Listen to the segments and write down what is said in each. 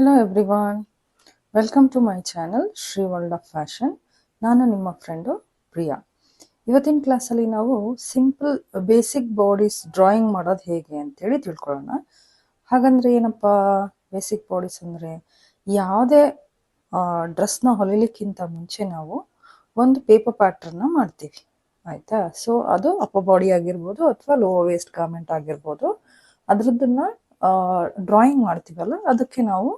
Hello everyone welcome to my channel Shri World of Fashion ನಾನು ನಿಮ್ಮ friend Priya. ಇವತ್ತಿನ ಕ್ಲಾಸಲ್ಲಿ ನಾವು ಸಿಂಪಲ್ ಬೇಸಿಕ್ ಬಾಡೀಸ್ ಡ್ರಾಯಿಂಗ್ ಮಾಡೋದು ಹೇಗೆ ಅಂತೇಳಿ ತಿಳ್ಕೊಳ್ಳೋಣ. ಹಾಗಂದ್ರೆ ಏನಪ್ಪ ಬೇಸಿಕ್ ಬಾಡೀಸ್ ಅಂದರೆ ಯಾವುದೇ ಡ್ರೆಸ್ನ ಹೊಲಿಲಿಕ್ಕಿಂತ ಮುಂಚೆ ನಾವು ಒಂದು ಪೇಪರ್ ಪ್ಯಾಟ್ರನ್ನ ಮಾಡ್ತೀವಿ. ಆಯಿತಾ? ಸೊ ಅದು ಅಪ್ಪ ಬಾಡಿ ಆಗಿರ್ಬೋದು ಅಥವಾ ಲೋ ವೇಸ್ಟ್ ಗಾರ್ಮೆಂಟ್ ಆಗಿರ್ಬೋದು. ಅದ್ರದ್ದನ್ನ ಡ್ರಾಯಿಂಗ್ ಮಾಡ್ತೀವಲ್ಲ, ಅದಕ್ಕೆ ನಾವು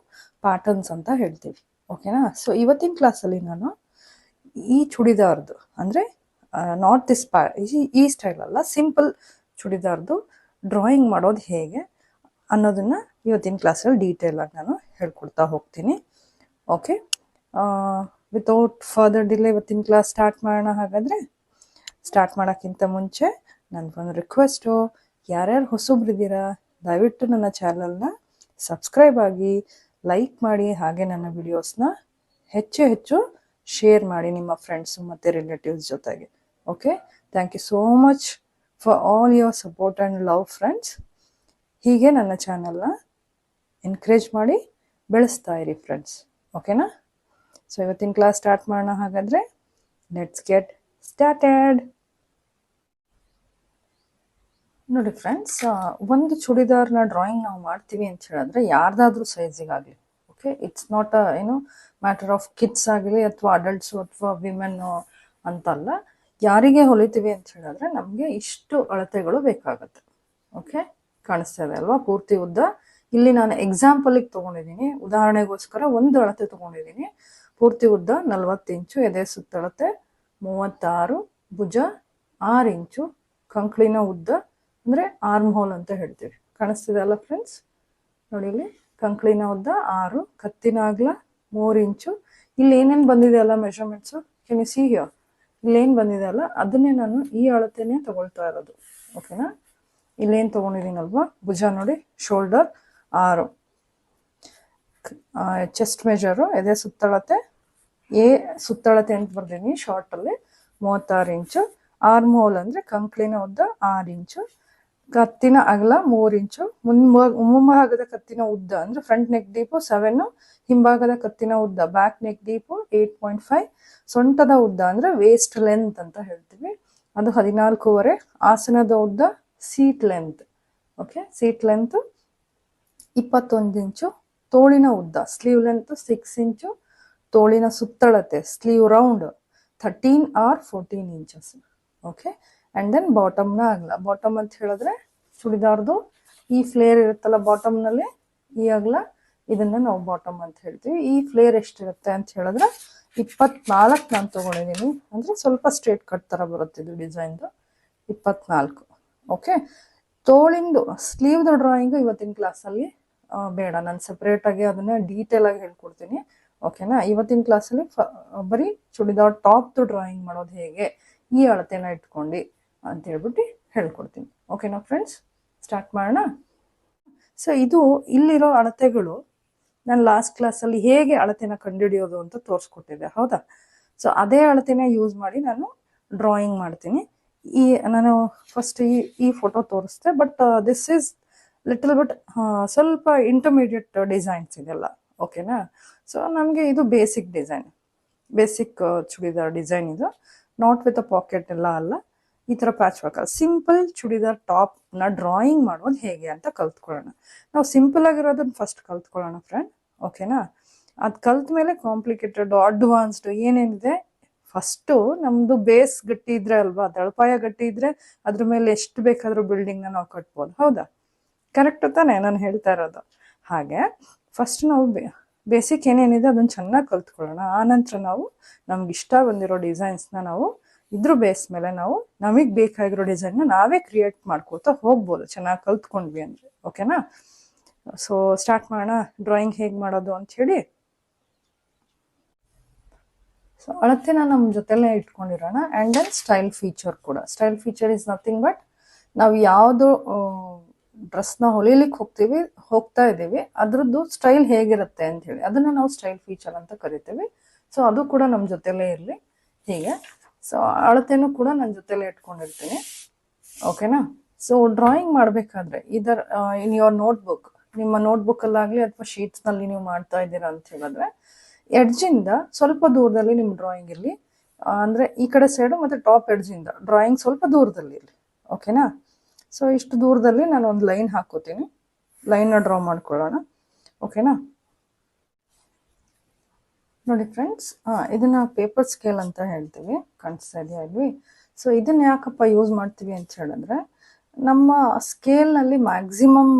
ಪ್ಯಾಟರ್ನ್ಸ್ ಅಂತ ಹೇಳ್ತೀವಿ. ಓಕೆನಾ ಸೊ ಇವತ್ತಿನ ಕ್ಲಾಸಲ್ಲಿ ನಾನು ಈ ಚುಡಿದಾರ್ದು, ಅಂದರೆ ನಾಟ್ ದಿಸ್ ಪ್ಯಾ ಈ ಸ್ಟೈಲ್ ಅಲ್ಲ ಸಿಂಪಲ್ ಚೂಡಿದಾರ್ದು ಡ್ರಾಯಿಂಗ್ ಮಾಡೋದು ಹೇಗೆ ಅನ್ನೋದನ್ನು ಇವತ್ತಿನ ಕ್ಲಾಸಲ್ಲಿ ಡೀಟೇಲ್ ಆಗಿ ನಾನು ಹೇಳ್ಕೊಡ್ತಾ ಹೋಗ್ತೀನಿ. ಓಕೆ ವಿತೌಟ್ ಫರ್ದರ್ ಡಿಲೇ ಇವತ್ತಿನ ಕ್ಲಾಸ್ ಸ್ಟಾರ್ಟ್ ಮಾಡೋಣ ಹಾಗಾದರೆ? ಸ್ಟಾರ್ಟ್ ಮಾಡೋಕ್ಕಿಂತ ಮುಂಚೆ ನನಗೊಂದು ರಿಕ್ವೆಸ್ಟು ಯಾರ್ಯಾರು ಹೊಸಬ್ರಿದ್ದೀರಾ ದಯವಿಟ್ಟು ನನ್ನ ಚಾನಲ್ನ ಸಬ್ಸ್ಕ್ರೈಬ್ ಆಗಿ ಲೈಕ್ ಮಾಡಿ ಹಾಗೆ ನನ್ನ ವಿಡಿಯೋಸ್ನ ಹೆಚ್ಚು ಹೆಚ್ಚು ಶೇರ್ ಮಾಡಿ ನಿಮ್ಮ ಫ್ರೆಂಡ್ಸು ಮತ್ತು ರಿಲೇಟಿವ್ಸ್ ಜೊತೆಗೆ. Okay? Thank you so much for all your support and love friends. ಹೀಗೆ ನನ್ನ ಚಾನಲ್ನ ಎನ್ಕರೇಜ್ ಮಾಡಿ ಬೆಳೆಸ್ತಾ ಇರಿ ಫ್ರೆಂಡ್ಸ್. ಓಕೆನಾ? ಸೊ ಇವತ್ತಿನ ಕ್ಲಾಸ್ ಸ್ಟಾರ್ಟ್ ಮಾಡೋಣ ಹಾಗಾದರೆ ಲೆಟ್ಸ್ ಗೆಟ್ ಸ್ಟಾರ್ಟೆಡ್ ನೋಡಿ ಫ್ರೆಂಡ್ಸ್ ಒಂದು ಚೂಡಿದಾರ್ನ ಡ್ರಾಯಿಂಗ್ ನಾವು ಮಾಡ್ತೀವಿ ಅಂತ ಹೇಳಿದ್ರೆ ಯಾರ್ದಾದ್ರೂ ಸೈಜಿಗಾಗಲಿ ಓಕೆ ಇಟ್ಸ್ ನಾಟ್ ಅ ಏನು ಮ್ಯಾಟರ್ ಆಫ್ ಕಿಡ್ಸ್ ಆಗಲಿ ಅಥವಾ ಅಡಲ್ಟ್ಸು ಅಥವಾ ವಿಮೆನ್ನು ಅಂತಲ್ಲ. ಯಾರಿಗೆ ಹೊಲಿತೀವಿ ಅಂತ ಹೇಳಿದ್ರೆ ನಮಗೆ ಇಷ್ಟು ಅಳತೆಗಳು ಬೇಕಾಗುತ್ತೆ ಓಕೆ ಕಾಣಿಸ್ತಾ ಇದೆ ಅಲ್ವಾ? ಪೂರ್ತಿ ಉದ್ದ. ಇಲ್ಲಿ ನಾನು ಎಕ್ಸಾಂಪಲಿಗೆ ತೊಗೊಂಡಿದ್ದೀನಿ ಉದಾಹರಣೆಗೋಸ್ಕರ ಒಂದು ಅಳತೆ ತೊಗೊಂಡಿದ್ದೀನಿ ಪೂರ್ತಿ ಉದ್ದ ನಲ್ವತ್ತು ಇಂಚು, ಎದೆ ಸುತ್ತಳತೆ ಮೂವತ್ತಾರು, ಭುಜ ಆರು ಇಂಚು, ಕಂಕ್ಳಿನ ಉದ್ದ ಅಂದರೆ ಆರ್ಮ್ ಹೋಲ್ ಅಂತ ಹೇಳ್ತೀವಿ. ಕಾಣಿಸ್ತಿದೆ ಅಲ್ಲ ಫ್ರೆಂಡ್ಸ್ ನೋಡಿ ಇಲ್ಲಿ, ಕಂಕ್ಳಿನ ಉದ್ದ ಆರು, ಕತ್ತಿನ ಅಗಲ ಮೂರು ಇಂಚು. ಇಲ್ಲಿ ಏನೇನು ಬಂದಿದೆ ಅಲ್ಲ ಮೆಷರ್ಮೆಂಟ್ಸು ಕೆನ್ ಸಿ ಹಿಯರ್ ಇಲ್ಲೇನು ಬಂದಿದೆ ಅಲ್ಲ, ಅದನ್ನೇ ನಾನು ಈ ಅಳತೆನೇ ತಗೊಳ್ತಾ ಇರೋದು. ಓಕೆನಾ ಇಲ್ಲೇನು ತೊಗೊಂಡಿದ್ದೀನಲ್ವಾ? ಭುಜ ನೋಡಿ ಶೋಲ್ಡರ್ ಆರು. ಚೆಸ್ಟ್ ಮೆಜರು ಎದೆ ಸುತ್ತಳತೆ, ಎ ಸುತ್ತಳತೆ ಅಂತ ಬರ್ತೀನಿ ಶಾರ್ಟಲ್ಲಿ ಮೂವತ್ತಾರು ಇಂಚು. ಆರ್ಮ್ ಹೋಲ್ ಅಂದರೆ ಕಂಕ್ಳಿನ ಉದ್ದ ಆರು ಇಂಚು. ಕತ್ತಿನ ಅಗಲ ಮೂರು ಇಂಚು. ಮುನ್ಭಾಗ ಮುಂಭಾಗದ ಕತ್ತಿನ ಉದ್ದ ಅಂದ್ರೆ ಫ್ರಂಟ್ ನೆಕ್ ಡೀಪು ಸೆವೆನ್ ಹಿಂಭಾಗದ ಕತ್ತಿನ ಉದ್ದ back neck deep eight point five ಸೊಂಟದ ಉದ್ದ ಅಂದ್ರೆ ವೇಸ್ಟ್ ಲೆಂತ್ ಅಂತ ಹೇಳ್ತೀವಿ. ಅದು ಹದಿನಾಲ್ಕೂವರೆ, ಆಸನದ ಉದ್ದ seat length okay seat length ಇಪ್ಪತ್ತೊಂದು ಇಂಚು. ತೋಳಿನ ಉದ್ದ ಸ್ಲೀವ್ ಲೆಂತ್ ಸಿಕ್ಸ್ ಇಂಚು. ತೋಳಿನ ಸುತ್ತಳತೆ sleeve round thirteen or fourteen inches okay and then ಬಾಟಮ್ನ ಆಗಲ್ಲ ಬಾಟಮ್ ಅಂತ ಹೇಳಿದ್ರೆ ಚೂಡಿದಾರ್ದು ಈ ಫ್ಲೇರ್ ಇರುತ್ತಲ್ಲ ಬಾಟಮ್ನಲ್ಲಿ ಈ ಅಗಲ ಇದನ್ನ ನಾವು ಬಾಟಮ್ ಅಂತ ಹೇಳ್ತೀವಿ. ಈ ಫ್ಲೇರ್ ಎಷ್ಟಿರುತ್ತೆ ಅಂತ ಹೇಳಿದ್ರೆ ಇಪ್ಪತ್ನಾಲ್ಕು ನಾನು ತೊಗೊಂಡಿದ್ದೀನಿ. ಅಂದರೆ ಸ್ವಲ್ಪ ಸ್ಟ್ರೇಟ್ ಕಟ್ ಥರ ಬರುತ್ತೆ ಇದು ಡಿಸೈನ್ದು ಇಪ್ಪತ್ನಾಲ್ಕು. ಓಕೆ ತೋಳಿಂದು ಸ್ಲೀವ್ದು ಡ್ರಾಯಿಂಗು ಇವತ್ತಿನ ಕ್ಲಾಸಲ್ಲಿ ಬೇಡ. ನಾನು ಸಪ್ರೇಟಾಗಿ ಅದನ್ನು ಡೀಟೇಲ್ ಆಗಿ ಹೇಳ್ಕೊಡ್ತೀನಿ. ಓಕೆನಾ ಇವತ್ತಿನ ಕ್ಲಾಸಲ್ಲಿ ಫ, ಬರೀ ಚುಡಿದಾರ್ ಟಾಪ್ದು ಡ್ರಾಯಿಂಗ್ ಮಾಡೋದು ಹೇಗೆ? ಈ ಅಳತೆನ ಇಟ್ಕೊಂಡು. ಅಂತ ಹೇಳ್ಬಿಟ್ಟು ಹೇಳ್ಕೊಡ್ತೀನಿ. ಓಕೆನಾ ಫ್ರೆಂಡ್ಸ್ ಸ್ಟಾರ್ಟ್ ಮಾಡೋಣ? ಸೊ ಇದು ಇಲ್ಲಿರೋ ಅಳತೆಗಳು ನಾನು ಲಾಸ್ಟ್ ಕ್ಲಾಸಲ್ಲಿ ಹೇಗೆ ಅಳತೆನ ಕಂಡುಹಿಡಿಯೋದು ಅಂತ ತೋರಿಸ್ಕೊಟ್ಟಿದ್ದೆ ಹೌದಾ? ಸೊ ಅದೇ ಅಳತೆನ ಯೂಸ್ ಮಾಡಿ ನಾನು ಡ್ರಾಯಿಂಗ್ ಮಾಡ್ತೀನಿ. ಈ ನಾನು ಫಸ್ಟ್ ಈ ಈ photo ತೋರಿಸ್ದೆ but this is little but ಸ್ವಲ್ಪ ಇಂಟರ್ಮೀಡಿಯೇಟ್ ಡಿಸೈನ್ಸ್ ಇದೆಲ್ಲ ಓಕೆನಾ ಸೊ ನಮಗೆ ಇದು basic design basic churidar design ಇದು. ನಾಟ್ ವಿತ್ ಅ ಪಾಕೆಟ್ ಎಲ್ಲ ಅಲ್ಲ. ಈ ಥರ ಪ್ಯಾಚ್ ವರ್ಕ್ ಸಿಂಪಲ್ ಚೂಡಿದಾರ್ ಟಾಪ್ನ ಡ್ರಾಯಿಂಗ್ ಮಾಡೋದು ಹೇಗೆ ಅಂತ ಕಲ್ತ್ಕೊಳ್ಳೋಣ. ನಾವು ಸಿಂಪಲ್ ಆಗಿರೋದನ್ನ ಫಸ್ಟ್ ಕಲ್ತ್ಕೊಳ್ಳೋಣ ಫ್ರೆಂಡ್ ಓಕೆನಾ ಅದು ಕಲ್ತ ಮೇಲೆ ಕಾಂಪ್ಲಿಕೇಟೆಡ್ ಅಡ್ವಾನ್ಸ್ಡ್ ಏನೇನಿದೆ? ಫಸ್ಟು ನಮ್ಮದು ಬೇಸ್ ಗಟ್ಟಿ ಇದ್ರೆ ಅಲ್ವಾ? ದಳಪಾಯ ಗಟ್ಟಿ ಇದ್ರೆ ಅದ್ರ ಮೇಲೆ ಎಷ್ಟು ಬೇಕಾದರೂ ಬಿಲ್ಡಿಂಗ್ನ ನಾವು ಕಟ್ಬೋದು. ಹೌದಾ? ಕರೆಕ್ಟ್ ತಾನೇ ನಾನು ಹೇಳ್ತಾ ಇರೋದು. ಹಾಗೆ ಫಸ್ಟ್ ನಾವು ಬೇಸಿಕ್ ಏನೇನಿದೆ ಅದನ್ನು ಚೆನ್ನಾಗಿ ಕಲ್ತ್ಕೊಳ್ಳೋಣ. ಆನಂತರ ನಾವು ನಮ್ಗೆ ಇಷ್ಟ ಬಂದಿರೋ ಡಿಸೈನ್ಸ್ನ ನಾವು ಇದ್ರ ಬೇಸ್ ಮೇಲೆ ನಾವು, ನಮಗೆ ಬೇಕಾಗಿರೋ ಡಿಸೈನ್ನ ನಾವೇ ಕ್ರಿಯೇಟ್ ಮಾಡ್ಕೋತಾ ಹೋಗ್ಬೋದು. ಚೆನ್ನಾಗಿ ಕಲ್ತ್ಕೊಂಡ್ವಿ ಅಂದರೆ. ಓಕೆನಾ ಸೊ ಸ್ಟಾರ್ಟ್ ಮಾಡೋಣ. ಡ್ರಾಯಿಂಗ್ ಹೇಗೆ ಮಾಡೋದು ಅಂತ ಹೇಳಿ ಸೊ ಅಳತೆನ ನಮ್ಮ ಜೊತೆಲೇ ಇಟ್ಕೊಂಡಿರೋಣ. ಆ್ಯಂಡ್ ದೆನ್ ಸ್ಟೈಲ್ ಫೀಚರ್ ಕೂಡ. Style feature is nothing but ನಾವು ಯಾವುದು ಡ್ರೆಸ್ನ ಹೊಲಿಲಿಕ್ಕೆ ಹೋಗ್ತೀವಿ, ಹೋಗ್ತಾ ಇದ್ದೀವಿ. ಅದ್ರದ್ದು ಸ್ಟೈಲ್ ಹೇಗಿರುತ್ತೆ ಅಂತ ಹೇಳಿ ಅದನ್ನ ನಾವು ಸ್ಟೈಲ್ ಫೀಚರ್ ಅಂತ ಕರಿತೀವಿ. ಸೊ ಅದು ಕೂಡ ನಮ್ಮ ಜೊತೆಲೇ ಇರಲಿ. ಹೀಗೆ. ಸೊ ಅಳತೆನೂ ಕೂಡ ನನ್ನ ಜೊತೆಲೇ ಇಟ್ಕೊಂಡಿರ್ತೀನಿ. ಓಕೆನಾ ಸೊ ಡ್ರಾಯಿಂಗ್ ಮಾಡಬೇಕಾದ್ರೆ ಇದರ್ ಇನ್ ಯುವರ್ ನೋಟ್ಬುಕ್ ನಿಮ್ಮ ನೋಟ್ಬುಕ್ಕಲ್ಲಾಗಲಿ ಅಥವಾ ಶೀಟ್ಸ್ನಲ್ಲಿ ನೀವು ಮಾಡ್ತಾ ಇದ್ದೀರಾ ಅಂತ ಹೇಳಿದ್ರೆ ಎಡ್ಜಿಂದ ಸ್ವಲ್ಪ ದೂರದಲ್ಲಿ ನಿಮ್ಮ ಡ್ರಾಯಿಂಗ್ ಇರಲಿ. ಅಂದರೆ ಈ ಕಡೆ ಸೈಡು ಮತ್ತು ಟಾಪ್ ಎಡ್ಜಿಂದ ಡ್ರಾಯಿಂಗ್ ಸ್ವಲ್ಪ ದೂರದಲ್ಲಿ ಇರಲಿ. ಓಕೆನಾ ಸೊ ಇಷ್ಟು ದೂರದಲ್ಲಿ ನಾನು ಒಂದು ಲೈನ್ ಹಾಕೋತೀನಿ ಲೈನ್ನ ಡ್ರಾ ಮಾಡ್ಕೊಳ್ಳೋಣ. ಓಕೆನಾ ನೋಡಿ ಫ್ರೆಂಡ್ಸ್ ಇದನ್ನ ಪೇಪರ್ ಸ್ಕೇಲ್ ಅಂತ ಹೇಳ್ತೀವಿ. ಕಾಣಿಸ್ತಾ ಇದೆಯಾ ಅಲ್ವಿ ಸೊ ಇದನ್ನ ಯಾಕಪ್ಪ ಯೂಸ್ ಮಾಡ್ತೀವಿ ಅಂತ ಹೇಳಿದ್ರೆ, ನಮ್ಮ ಸ್ಕೇಲ್ನಲ್ಲಿ ಮ್ಯಾಕ್ಸಿಮಮ್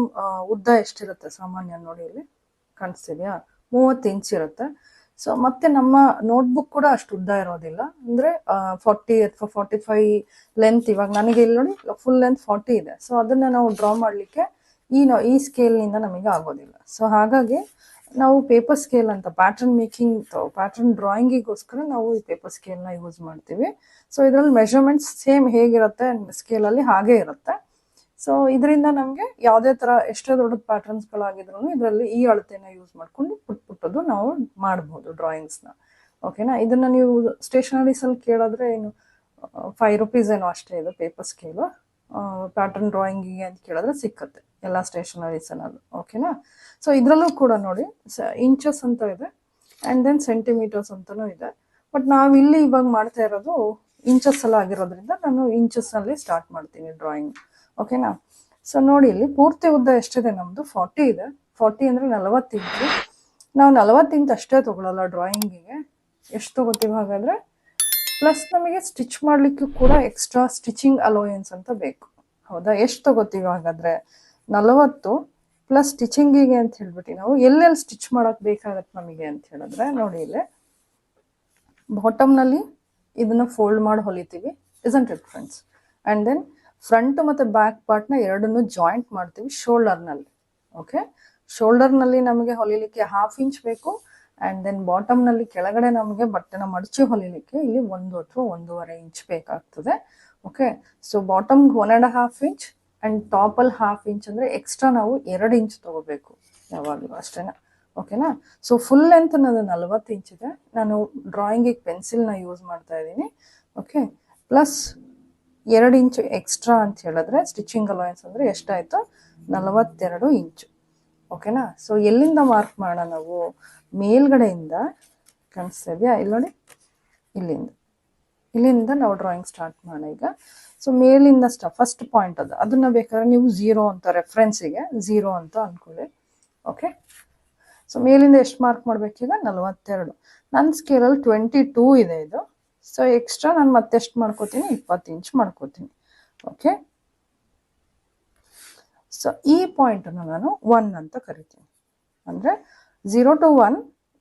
ಉದ್ದ ಎಷ್ಟಿರುತ್ತೆ ಸಾಮಾನ್ಯ ನೋಡಿ ಇಲ್ಲಿ? ಕಾಣಿಸ್ತಿದೆಯಾ ಮೂವತ್ತು ಇಂಚ್ ಇರುತ್ತೆ. ಸೊ ಮತ್ತೆ ನಮ್ಮ ನೋಟ್ಬುಕ್ ಕೂಡ ಅಷ್ಟು ಉದ್ದ ಇರೋದಿಲ್ಲ. ಅಂದ್ರೆ ಫಾರ್ಟಿ ಅಥವಾ ಫಾರ್ಟಿ ಫೈವ್ ಲೆಂತ್ ಇವಾಗ ನನಗೆ ಇಲ್ಲಿ ನೋಡಿ ಫುಲ್ ಲೆಂತ್ ಫಾರ್ಟಿ ಇದೆ. ಸೊ ಅದನ್ನ ನಾವು ಡ್ರಾ ಮಾಡಲಿಕ್ಕೆ ಈ ಈ ಈ ಸ್ಕೇಲ್ನಿಂದ ನಮಗೆ ಆಗೋದಿಲ್ಲ. ಸೊ ಹಾಗಾಗಿ ನಾವು ಪೇಪರ್ ಸ್ಕೇಲ್ ಅಂತ ಪ್ಯಾಟರ್ನ್ ಮೇಕಿಂಗ್ ಪ್ಯಾಟರ್ನ್ ಡ್ರಾಯಿಂಗಿಗೋಸ್ಕರ ನಾವು ಈ ಪೇಪರ್ ಸ್ಕೇಲ್ನ ಯೂಸ್ ಮಾಡ್ತೀವಿ. ಸೊ ಇದರಲ್ಲಿ ಮೆಷರ್ಮೆಂಟ್ಸ್ ಸೇಮ್ ಹೇಗಿರುತ್ತೆ ಸ್ಕೇಲಲ್ಲಿ ಹಾಗೆ ಇರುತ್ತೆ. ಸೊ ಇದರಿಂದ ನಮಗೆ ಯಾವುದೇ ಥರ ಎಷ್ಟೇ ದೊಡ್ಡ ಪ್ಯಾಟರ್ನ್ಸ್ಗಳಾಗಿದ್ರು ಇದರಲ್ಲಿ ಈ ಅಳತೆನ ಯೂಸ್ ಮಾಡ್ಕೊಂಡು ಪುಟ್ ಪುಟ್ಟದು ನಾವು ಮಾಡ್ಬೋದು ಡ್ರಾಯಿಂಗ್ಸ್ನ ಓಕೆನಾ ಇದನ್ನು ನೀವು ಸ್ಟೇಷನರೀಸಲ್ಲಿ ಕೇಳಿದ್ರೆ ಏನು ಫೈವ್ ರುಪೀಸ್ ಏನೋ ಅಷ್ಟೇ ಇದೆ ಪೇಪರ್ ಸ್ಕೇಲು ಪ್ಯಾಟರ್ನ್ ಡ್ರಾಯಿಂಗಿಗೆ ಅಂತ ಕೇಳಿದ್ರೆ ಸಿಕ್ಕತ್ತೆ. ಎಲ್ಲ ಸ್ಟೇಷನರೀಸನಲ್ಲೂ ಓಕೆನಾ ಸೊ ಇದರಲ್ಲೂ ಕೂಡ ನೋಡಿ ಇಂಚಸ್ ಅಂತ ಇದೆ ಆ್ಯಂಡ್ ದೆನ್ ಸೆಂಟಿಮೀಟರ್ಸ್ ಅಂತಲೂ ಇದೆ. ಬಟ್ ನಾವು ಇಲ್ಲಿ ಇವಾಗ ಮಾಡ್ತಾ ಇರೋದು ಇಂಚಸ್ ಆಗಿರೋದ್ರಿಂದ ನಾನು ಇಂಚಸ್ನಲ್ಲಿ ಸ್ಟಾರ್ಟ್ ಮಾಡ್ತೀನಿ ಡ್ರಾಯಿಂಗ್ ಓಕೆನಾ ಸೊ ನೋಡಿ ಇಲ್ಲಿ ಪೂರ್ತಿ ಉದ್ದ ಎಷ್ಟಿದೆ ನಮ್ಮದು ಫಾರ್ಟಿ ಇದೆ. ಫಾರ್ಟಿ ಅಂದರೆ ನಲವತ್ತು ನಾವು ನಲವತ್ತು ಇಂಚ್ ಅಷ್ಟೇ ತೊಗೊಳಲ್ಲ ಡ್ರಾಯಿಂಗಿಗೆ ಎಷ್ಟು ತೊಗೋತೀವಿ ಹಾಗಾದರೆ? ಪ್ಲಸ್ ನಮಗೆ ಸ್ಟಿಚ್ ಮಾಡಲಿಕ್ಕೂ ಕೂಡ ಎಕ್ಸ್ಟ್ರಾ ಸ್ಟಿಚಿಂಗ್ ಅಲೋಯನ್ಸ್ ಅಂತ ಬೇಕು. ಹೌದಾ? ಎಷ್ಟು ತಗೋತೀವಿ ಹಾಗಾದರೆ? ನಲವತ್ತು ಪ್ಲಸ್ ಸ್ಟಿಚಿಂಗಿಗೆ ಅಂತ ಹೇಳ್ಬಿಟ್ಟು ನಾವು ಎಲ್ಲೆಲ್ಲಿ ಸ್ಟಿಚ್ ಮಾಡೋಕ್ಕೆ ಬೇಕಾಗತ್ತೆ ನಮಗೆ ಅಂತ ಹೇಳಿದ್ರೆ ನೋಡಿ ಇಲ್ಲಿ. ಬಾಟಮ್ನಲ್ಲಿ ಇದನ್ನು ಫೋಲ್ಡ್ ಮಾಡಿ ಹೊಲಿತೀವಿ isn't it friends and then front ಮತ್ತು ಬ್ಯಾಕ್ ಪಾರ್ಟ್ನ ಎರಡನ್ನೂ ಜಾಯಿಂಟ್ ಮಾಡ್ತೀವಿ ಶೋಲ್ಡರ್ನಲ್ಲಿ ಓಕೆ ಶೋಲ್ಡರ್ನಲ್ಲಿ ನಮಗೆ ಹೊಲಿಲಿಕ್ಕೆ ಹಾಫ್ ಇಂಚ್ ಬೇಕು ಆ್ಯಂಡ್ ದೆನ್ ಬಾಟಮ್ನಲ್ಲಿ ಕೆಳಗಡೆ ನಮಗೆ ಬಟ್ಟೆನ ಮಡಚಿ ಹೊಲಿಲಿಕ್ಕೆ ಇಲ್ಲಿ ಒಂದು ಅಥವಾ ಒಂದೂವರೆ ಇಂಚ್ ಬೇಕಾಗ್ತದೆ okay so ಬಾಟಮ್ಗೆ one and half inch and ಟಾಪಲ್ಲಿ half inch ಅಂದರೆ ಎಕ್ಸ್ಟ್ರಾ ನಾವು ಎರಡು ಇಂಚ್ ತೊಗೋಬೇಕು. ಯಾವಾಗಲೂ ಅಷ್ಟೇನಾ? ಓಕೆನಾ ಸೊ ಫುಲ್ ಲೆಂತ್ ಅನ್ನೋದು ನಲ್ವತ್ತು ಇಂಚ್ ಇದೆ. ನಾನು ಡ್ರಾಯಿಂಗಿಗೆ ಪೆನ್ಸಿಲ್ನ ಯೂಸ್ ಮಾಡ್ತಾ ಇದ್ದೀನಿ. ಓಕೆ ಪ್ಲಸ್ ಎರಡು ಇಂಚು ಎಕ್ಸ್ಟ್ರಾ ಅಂತ ಹೇಳಿದ್ರೆ ಸ್ಟಿಚಿಂಗ್ ಅಲೋಯನ್ಸ್ ಅಂದರೆ ಎಷ್ಟಾಯಿತು? ನಲವತ್ತೆರಡು ಇಂಚು ಓಕೆನಾ ಸೊ ಎಲ್ಲಿಂದ ಮಾರ್ಕ್ ಮಾಡೋಣ ನಾವು? ಮೇಲ್ಗಡೆಯಿಂದ. ಕಾಣಿಸ್ತಾ ಇದೆಯಾ? ಇಲ್ಲಿ ನೋಡಿ. ಇಲ್ಲಿಂದ. ಇಲ್ಲಿಂದ ನಾವು ಡ್ರಾಯಿಂಗ್ ಸ್ಟಾರ್ಟ್ ಮಾಡೋಣ ಈಗ. ಸೊ ಮೇಲಿಂದ ಸ್ಟ ಫಸ್ಟ್ ಪಾಯಿಂಟ್ ಅದು. ಅದನ್ನು ಬೇಕಾದ್ರೆ ನೀವು ಝೀರೋ ಅಂತ ರೆಫ್ರೆನ್ಸಿಗೆ ಝೀರೋ ಅಂತ ಅಂದ್ಕೊಳ್ಳಿ ಓಕೆ ಸೊ ಮೇಲಿಂದ ಎಷ್ಟು ಮಾರ್ಕ್ ಮಾಡಬೇಕೀಗ? ನಲವತ್ತೆರಡು. ನನ್ನ ಸ್ಕೇಲಲ್ಲಿ ಟ್ವೆಂಟಿ ಟೂ ಇದೆ ಇದು. ಸೊ ಎಕ್ಸ್ಟ್ರಾ ನಾನು ಮತ್ತೆಷ್ಟು ಮಾಡ್ಕೋತೀನಿ? ಇಪ್ಪತ್ತು ಇಂಚ್ ಮಾಡ್ಕೋತೀನಿ. ಓಕೆ ಸೊ ಈ ಪಾಯಿಂಟನ್ನು ನಾನು ಒನ್ ಅಂತ ಕರಿತೀನಿ. ಅಂದರೆ ಝೀರೋ ಟು ಒನ್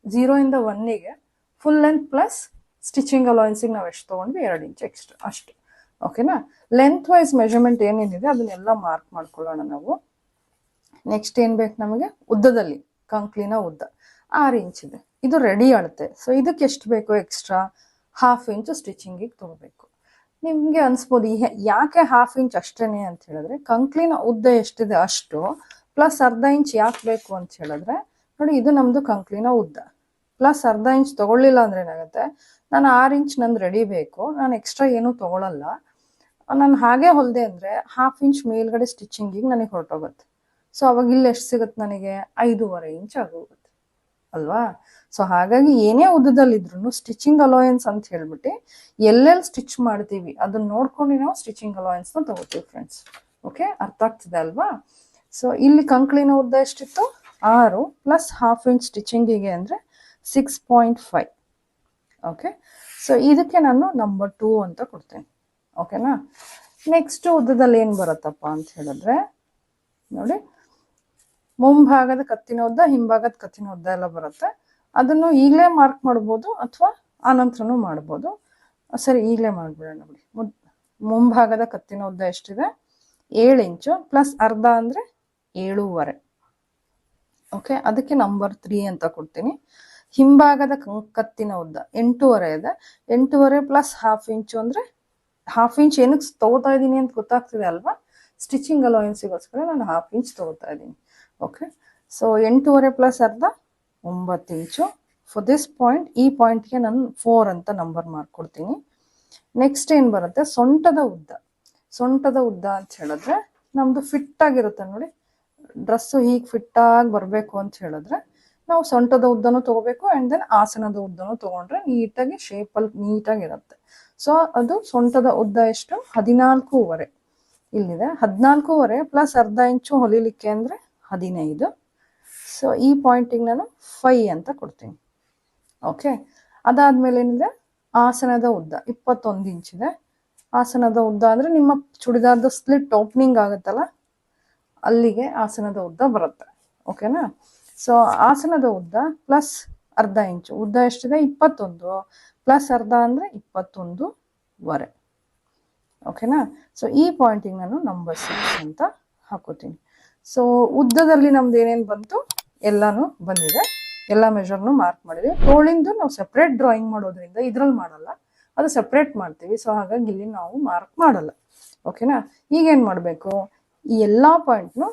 ಝೀರೋಯಿಂದ ಒನ್ನಿಗೆ ಫುಲ್ ಲೆಂತ್ ಪ್ಲಸ್ ಸ್ಟಿಚಿಂಗ್ ಅಲಾಯನ್ಸಿಗೆ ನಾವು ಎಷ್ಟು ತೊಗೊಂಡ್ವಿ? ಎರಡು ಇಂಚ್ ಎಕ್ಸ್ಟ್ರಾ ಅಷ್ಟು. ಓಕೆನಾ ಲೆಂತ್ ವೈಸ್ ಮೆಜರ್ಮೆಂಟ್ ಏನೇನಿದೆ ಅದನ್ನೆಲ್ಲ ಮಾರ್ಕ್ ಮಾಡ್ಕೊಳ್ಳೋಣ ನಾವು. ನೆಕ್ಸ್ಟ್ ಏನು ಬೇಕು ನಮಗೆ? ಉದ್ದದಲ್ಲಿ, ಕಂಕ್ಲಿನ ಉದ್ದ. ಆರು ಇಂಚ್ ಇದೆ. ಇದು ರೆಡಿ ಅಳತೆ. ಸೊ ಇದಕ್ಕೆ ಎಷ್ಟು ಬೇಕು ಎಕ್ಸ್ಟ್ರಾ ಹಾಫ್ ಇಂಚು ಸ್ಟಿಚಿಂಗಿಗೆ ತೊಗೋಬೇಕು. ನಿಮಗೆ ಅನ್ಸ್ಬೋದು ಯಾಕೆ ಹಾಫ್ ಇಂಚ್ ಅಷ್ಟೇನೆ ಅಂತ ಹೇಳಿದ್ರೆ, ಕಂಕ್ಲಿನ ಉದ್ದ ಎಷ್ಟಿದೆ ಅಷ್ಟು ಪ್ಲಸ್ ಅರ್ಧ ಇಂಚ್ ಯಾಕೆ ಬೇಕು ಅಂತ ಹೇಳಿದ್ರೆ, ನೋಡಿ ಇದು ನಮ್ಮದು ಕಂಕ್ಲಿನ ಉದ್ದ. ಪ್ಲಸ್ ಅರ್ಧ ಇಂಚ್ ತೊಗೊಳ್ಳಿಲ್ಲ ಅಂದ್ರೆ ಏನಾಗುತ್ತೆ? ನಾನು ಆರು ಇಂಚ್ ನಂದು ರೆಡಿ ಬೇಕು, ನಾನು ಎಕ್ಸ್ಟ್ರಾ ಏನೂ ತೊಗೊಳಲ್ಲ. ನಾನು ಹಾಗೆ ಹೊಲಿದೆ ಅಂದರೆ ಹಾಫ್ ಇಂಚ್ ಮೇಲ್ಗಡೆ ಸ್ಟಿಚಿಂಗಿಗೆ ನನಗೆ ಹೊರಟೋಗುತ್ತೆ. ಸೊ ಅವಾಗ ಇಲ್ಲಿ ಎಷ್ಟು ಸಿಗುತ್ತೆ ನನಗೆ? ಐದೂವರೆ ಇಂಚ್ ಆಗೋಗುತ್ತೆ. ಅಲ್ವಾ? ಸೊ ಹಾಗಾಗಿ ಏನೇ ಉದ್ದದಲ್ಲಿದ್ರು ಸ್ಟಿಚಿಂಗ್ ಅಲೋಯನ್ಸ್ ಅಂತ ಹೇಳ್ಬಿಟ್ಟು ಎಲ್ಲೆಲ್ಲಿ ಸ್ಟಿಚ್ ಮಾಡ್ತೀವಿ ಅದನ್ನ ನೋಡ್ಕೊಂಡು ನಾವು ಸ್ಟಿಚಿಂಗ್ ಅಲಾಯನ್ಸ್ನ ತಗೋತೀವಿ ಫ್ರೆಂಡ್ಸ್ ಓಕೆ ಅರ್ಥ ಆಗ್ತಿದೆ ಅಲ್ವಾ? ಸೊ ಇಲ್ಲಿ ಕಂಕ್ಳಿನ ಉದ್ದ ಎಷ್ಟಿತ್ತು? ಆರು ಪ್ಲಸ್ ಹಾಫ್ ಇಂಚ್ ಸ್ಟಿಚಿಂಗಿಗೆ ಅಂದರೆ six point five okay so ಇದಕ್ಕೆ ನಾನು ನಂಬರ್ ಟೂ ಅಂತ ಕೊಡ್ತೇನೆ. ಓಕೆನಾ? ನೆಕ್ಸ್ಟ್ ಉದ್ದದಲ್ಲಿ ಏನು ಬರುತ್ತಪ್ಪ ಅಂತ ಹೇಳಿದ್ರೆ, ನೋಡಿ, ಮುಂಭಾಗದ ಕತ್ತಿನ ಉದ್ದ, ಹಿಂಭಾಗದ ಕತ್ತಿನ ಉದ್ದ ಎಲ್ಲ ಬರುತ್ತೆ. ಅದನ್ನು ಈಗಲೇ ಮಾರ್ಕ್ ಮಾಡ್ಬೋದು ಅಥವಾ ಆನಂತರನೂ ಮಾಡ್ಬೋದು. ಸರಿ, ಈಗಲೇ ಮಾಡಿಬಿಡೋಣ ನೋಡಿ ಮುಂಭಾಗದ ಕತ್ತಿನ ಉದ್ದ ಎಷ್ಟಿದೆ? ಏಳು ಇಂಚು ಪ್ಲಸ್ ಅರ್ಧ ಅಂದ್ರೆ ಏಳೂವರೆ. ಓಕೆ, ಅದಕ್ಕೆ ನಂಬರ್ ತ್ರೀ ಅಂತ ಕೊಡ್ತೀನಿ. ಹಿಂಭಾಗದ ಕತ್ತಿನ ಉದ್ದ ಎಂಟೂವರೆ ಇದೆ. ಎಂಟೂವರೆ ಪ್ಲಸ್ ಹಾಫ್ ಇಂಚು ಅಂದರೆ ಹಾಫ್ ಇಂಚ್ ಏನಕ್ಕೆ ತಗೋತಾ ಇದ್ದೀನಿ ಅಂತ ಗೊತ್ತಾಗ್ತಿದೆ ಅಲ್ವಾ? ಸ್ಟಿಚಿಂಗ್ ಅಲೋಯನ್ಸಿಗೋಸ್ಕರ ನಾನು ಹಾಫ್ ಇಂಚ್ ತಗೋತಾ ಇದ್ದೀನಿ. ಓಕೆ ಸೊ ಎಂಟೂವರೆ ಪ್ಲಸ್ ಅರ್ಧ, ಒಂಬತ್ತು ಇಂಚು ಫಾರ್ ದಿಸ್ ಪಾಯಿಂಟ್ ಈ ಪಾಯಿಂಟ್ಗೆ ನಾನು ಫೋರ್ ಅಂತ ನಂಬರ್ ಮಾಡ್ಕೊಡ್ತೀನಿ. ನೆಕ್ಸ್ಟ್ ಏನು ಬರುತ್ತೆ? ಸೊಂಟದ ಉದ್ದ. ಸೊಂಟದ ಉದ್ದ ಅಂತ ಹೇಳಿದ್ರೆ ನಮ್ಮದು ಫಿಟ್ ಆಗಿರುತ್ತೆ ನೋಡಿ. ಡ್ರೆಸ್ಸು ಹೀಗೆ ಫಿಟ್ಟಾಗಿ ಬರಬೇಕು ಅಂತ ಹೇಳಿದ್ರೆ, ನಾವು ಸೊಂಟದ ಉದ್ದನೂ ತಗೋಬೇಕು ಆ್ಯಂಡ್ ದೆನ್ ಆಸನದ ಉದ್ದನೂ ತೊಗೊಂಡ್ರೆ ನೀಟಾಗಿ ಶೇಪಲ್ಲಿ ನೀಟಾಗಿ ಇರುತ್ತೆ ಸೊ ಅದು ಸೊಂಟದ ಉದ್ದ ಎಷ್ಟು? ಹದಿನಾಲ್ಕೂವರೆ. ಇಲ್ಲಿದೆ. ಹದಿನಾಲ್ಕೂವರೆ ಪ್ಲಸ್ ಅರ್ಧ ಇಂಚು ಹೊಲಿಲಿಕ್ಕೆ ಅಂದರೆ ಹದಿನೈದು. ಸೊ ಈ ಪಾಯಿಂಟಿಗೆ ನಾನು ಫೈ ಅಂತ ಕೊಡ್ತೀನಿ. ಓಕೆ ಅದಾದ್ಮೇಲೆ ಏನಿದೆ? ಆಸನದ ಉದ್ದ. ಇಪ್ಪತ್ತೊಂದು ಇಂಚಿದೆ. ಆಸನದ ಉದ್ದ ಅಂದರೆ ನಿಮ್ಮ ಚುಡಿದಾರದ ಸ್ಲಿಟ್ ಓಪನಿಂಗ್ ಆಗುತ್ತಲ್ಲ? ಅಲ್ಲಿಗೆ ಆಸನದ ಉದ್ದ ಬರುತ್ತೆ. ಓಕೆನಾ ಸೊ ಆಸನದ ಉದ್ದ ಪ್ಲಸ್ ಅರ್ಧ ಇಂಚು. ಉದ್ದ ಎಷ್ಟಿದೆ? ಇಪ್ಪತ್ತೊಂದು. ಪ್ಲಸ್ ಅರ್ಧ ಅಂದರೆ ಇಪ್ಪತ್ತೊಂದು ವರೆ. ಓಕೆನಾ ಸೊ ಈ ಪಾಯಿಂಟಿಗೆ ನಾನು ನಂಬರ್ ಸಿಕ್ಸ್ ಅಂತ ಹಾಕೋತೀನಿ. ಸೊ ಉದ್ದದಲ್ಲಿ ನಮ್ದು ಏನೇನು ಬಂತು? ಎಲ್ಲಾನು ಬಂದಿದೆ. ಎಲ್ಲ ಮೆಷರ್ನು ಮಾರ್ಕ್ ಮಾಡಿದೆ. ತೋಳಿಂದು ನಾವು ಸಪ್ರೇಟ್ ಡ್ರಾಯಿಂಗ್ ಮಾಡೋದ್ರಿಂದ ಇದ್ರಲ್ಲಿ ಮಾಡಲ್ಲ. ಅದು ಸಪ್ರೇಟ್ ಮಾಡ್ತೀವಿ. ಸೊ ಹಾಗಾಗಿ ಇಲ್ಲಿ ನಾವು ಮಾರ್ಕ್ ಮಾಡಲ್ಲ. ಓಕೆನಾ ಈಗ ಏನು ಮಾಡಬೇಕು? ಈ ಎಲ್ಲ ಪಾಯಿಂಟ್ನು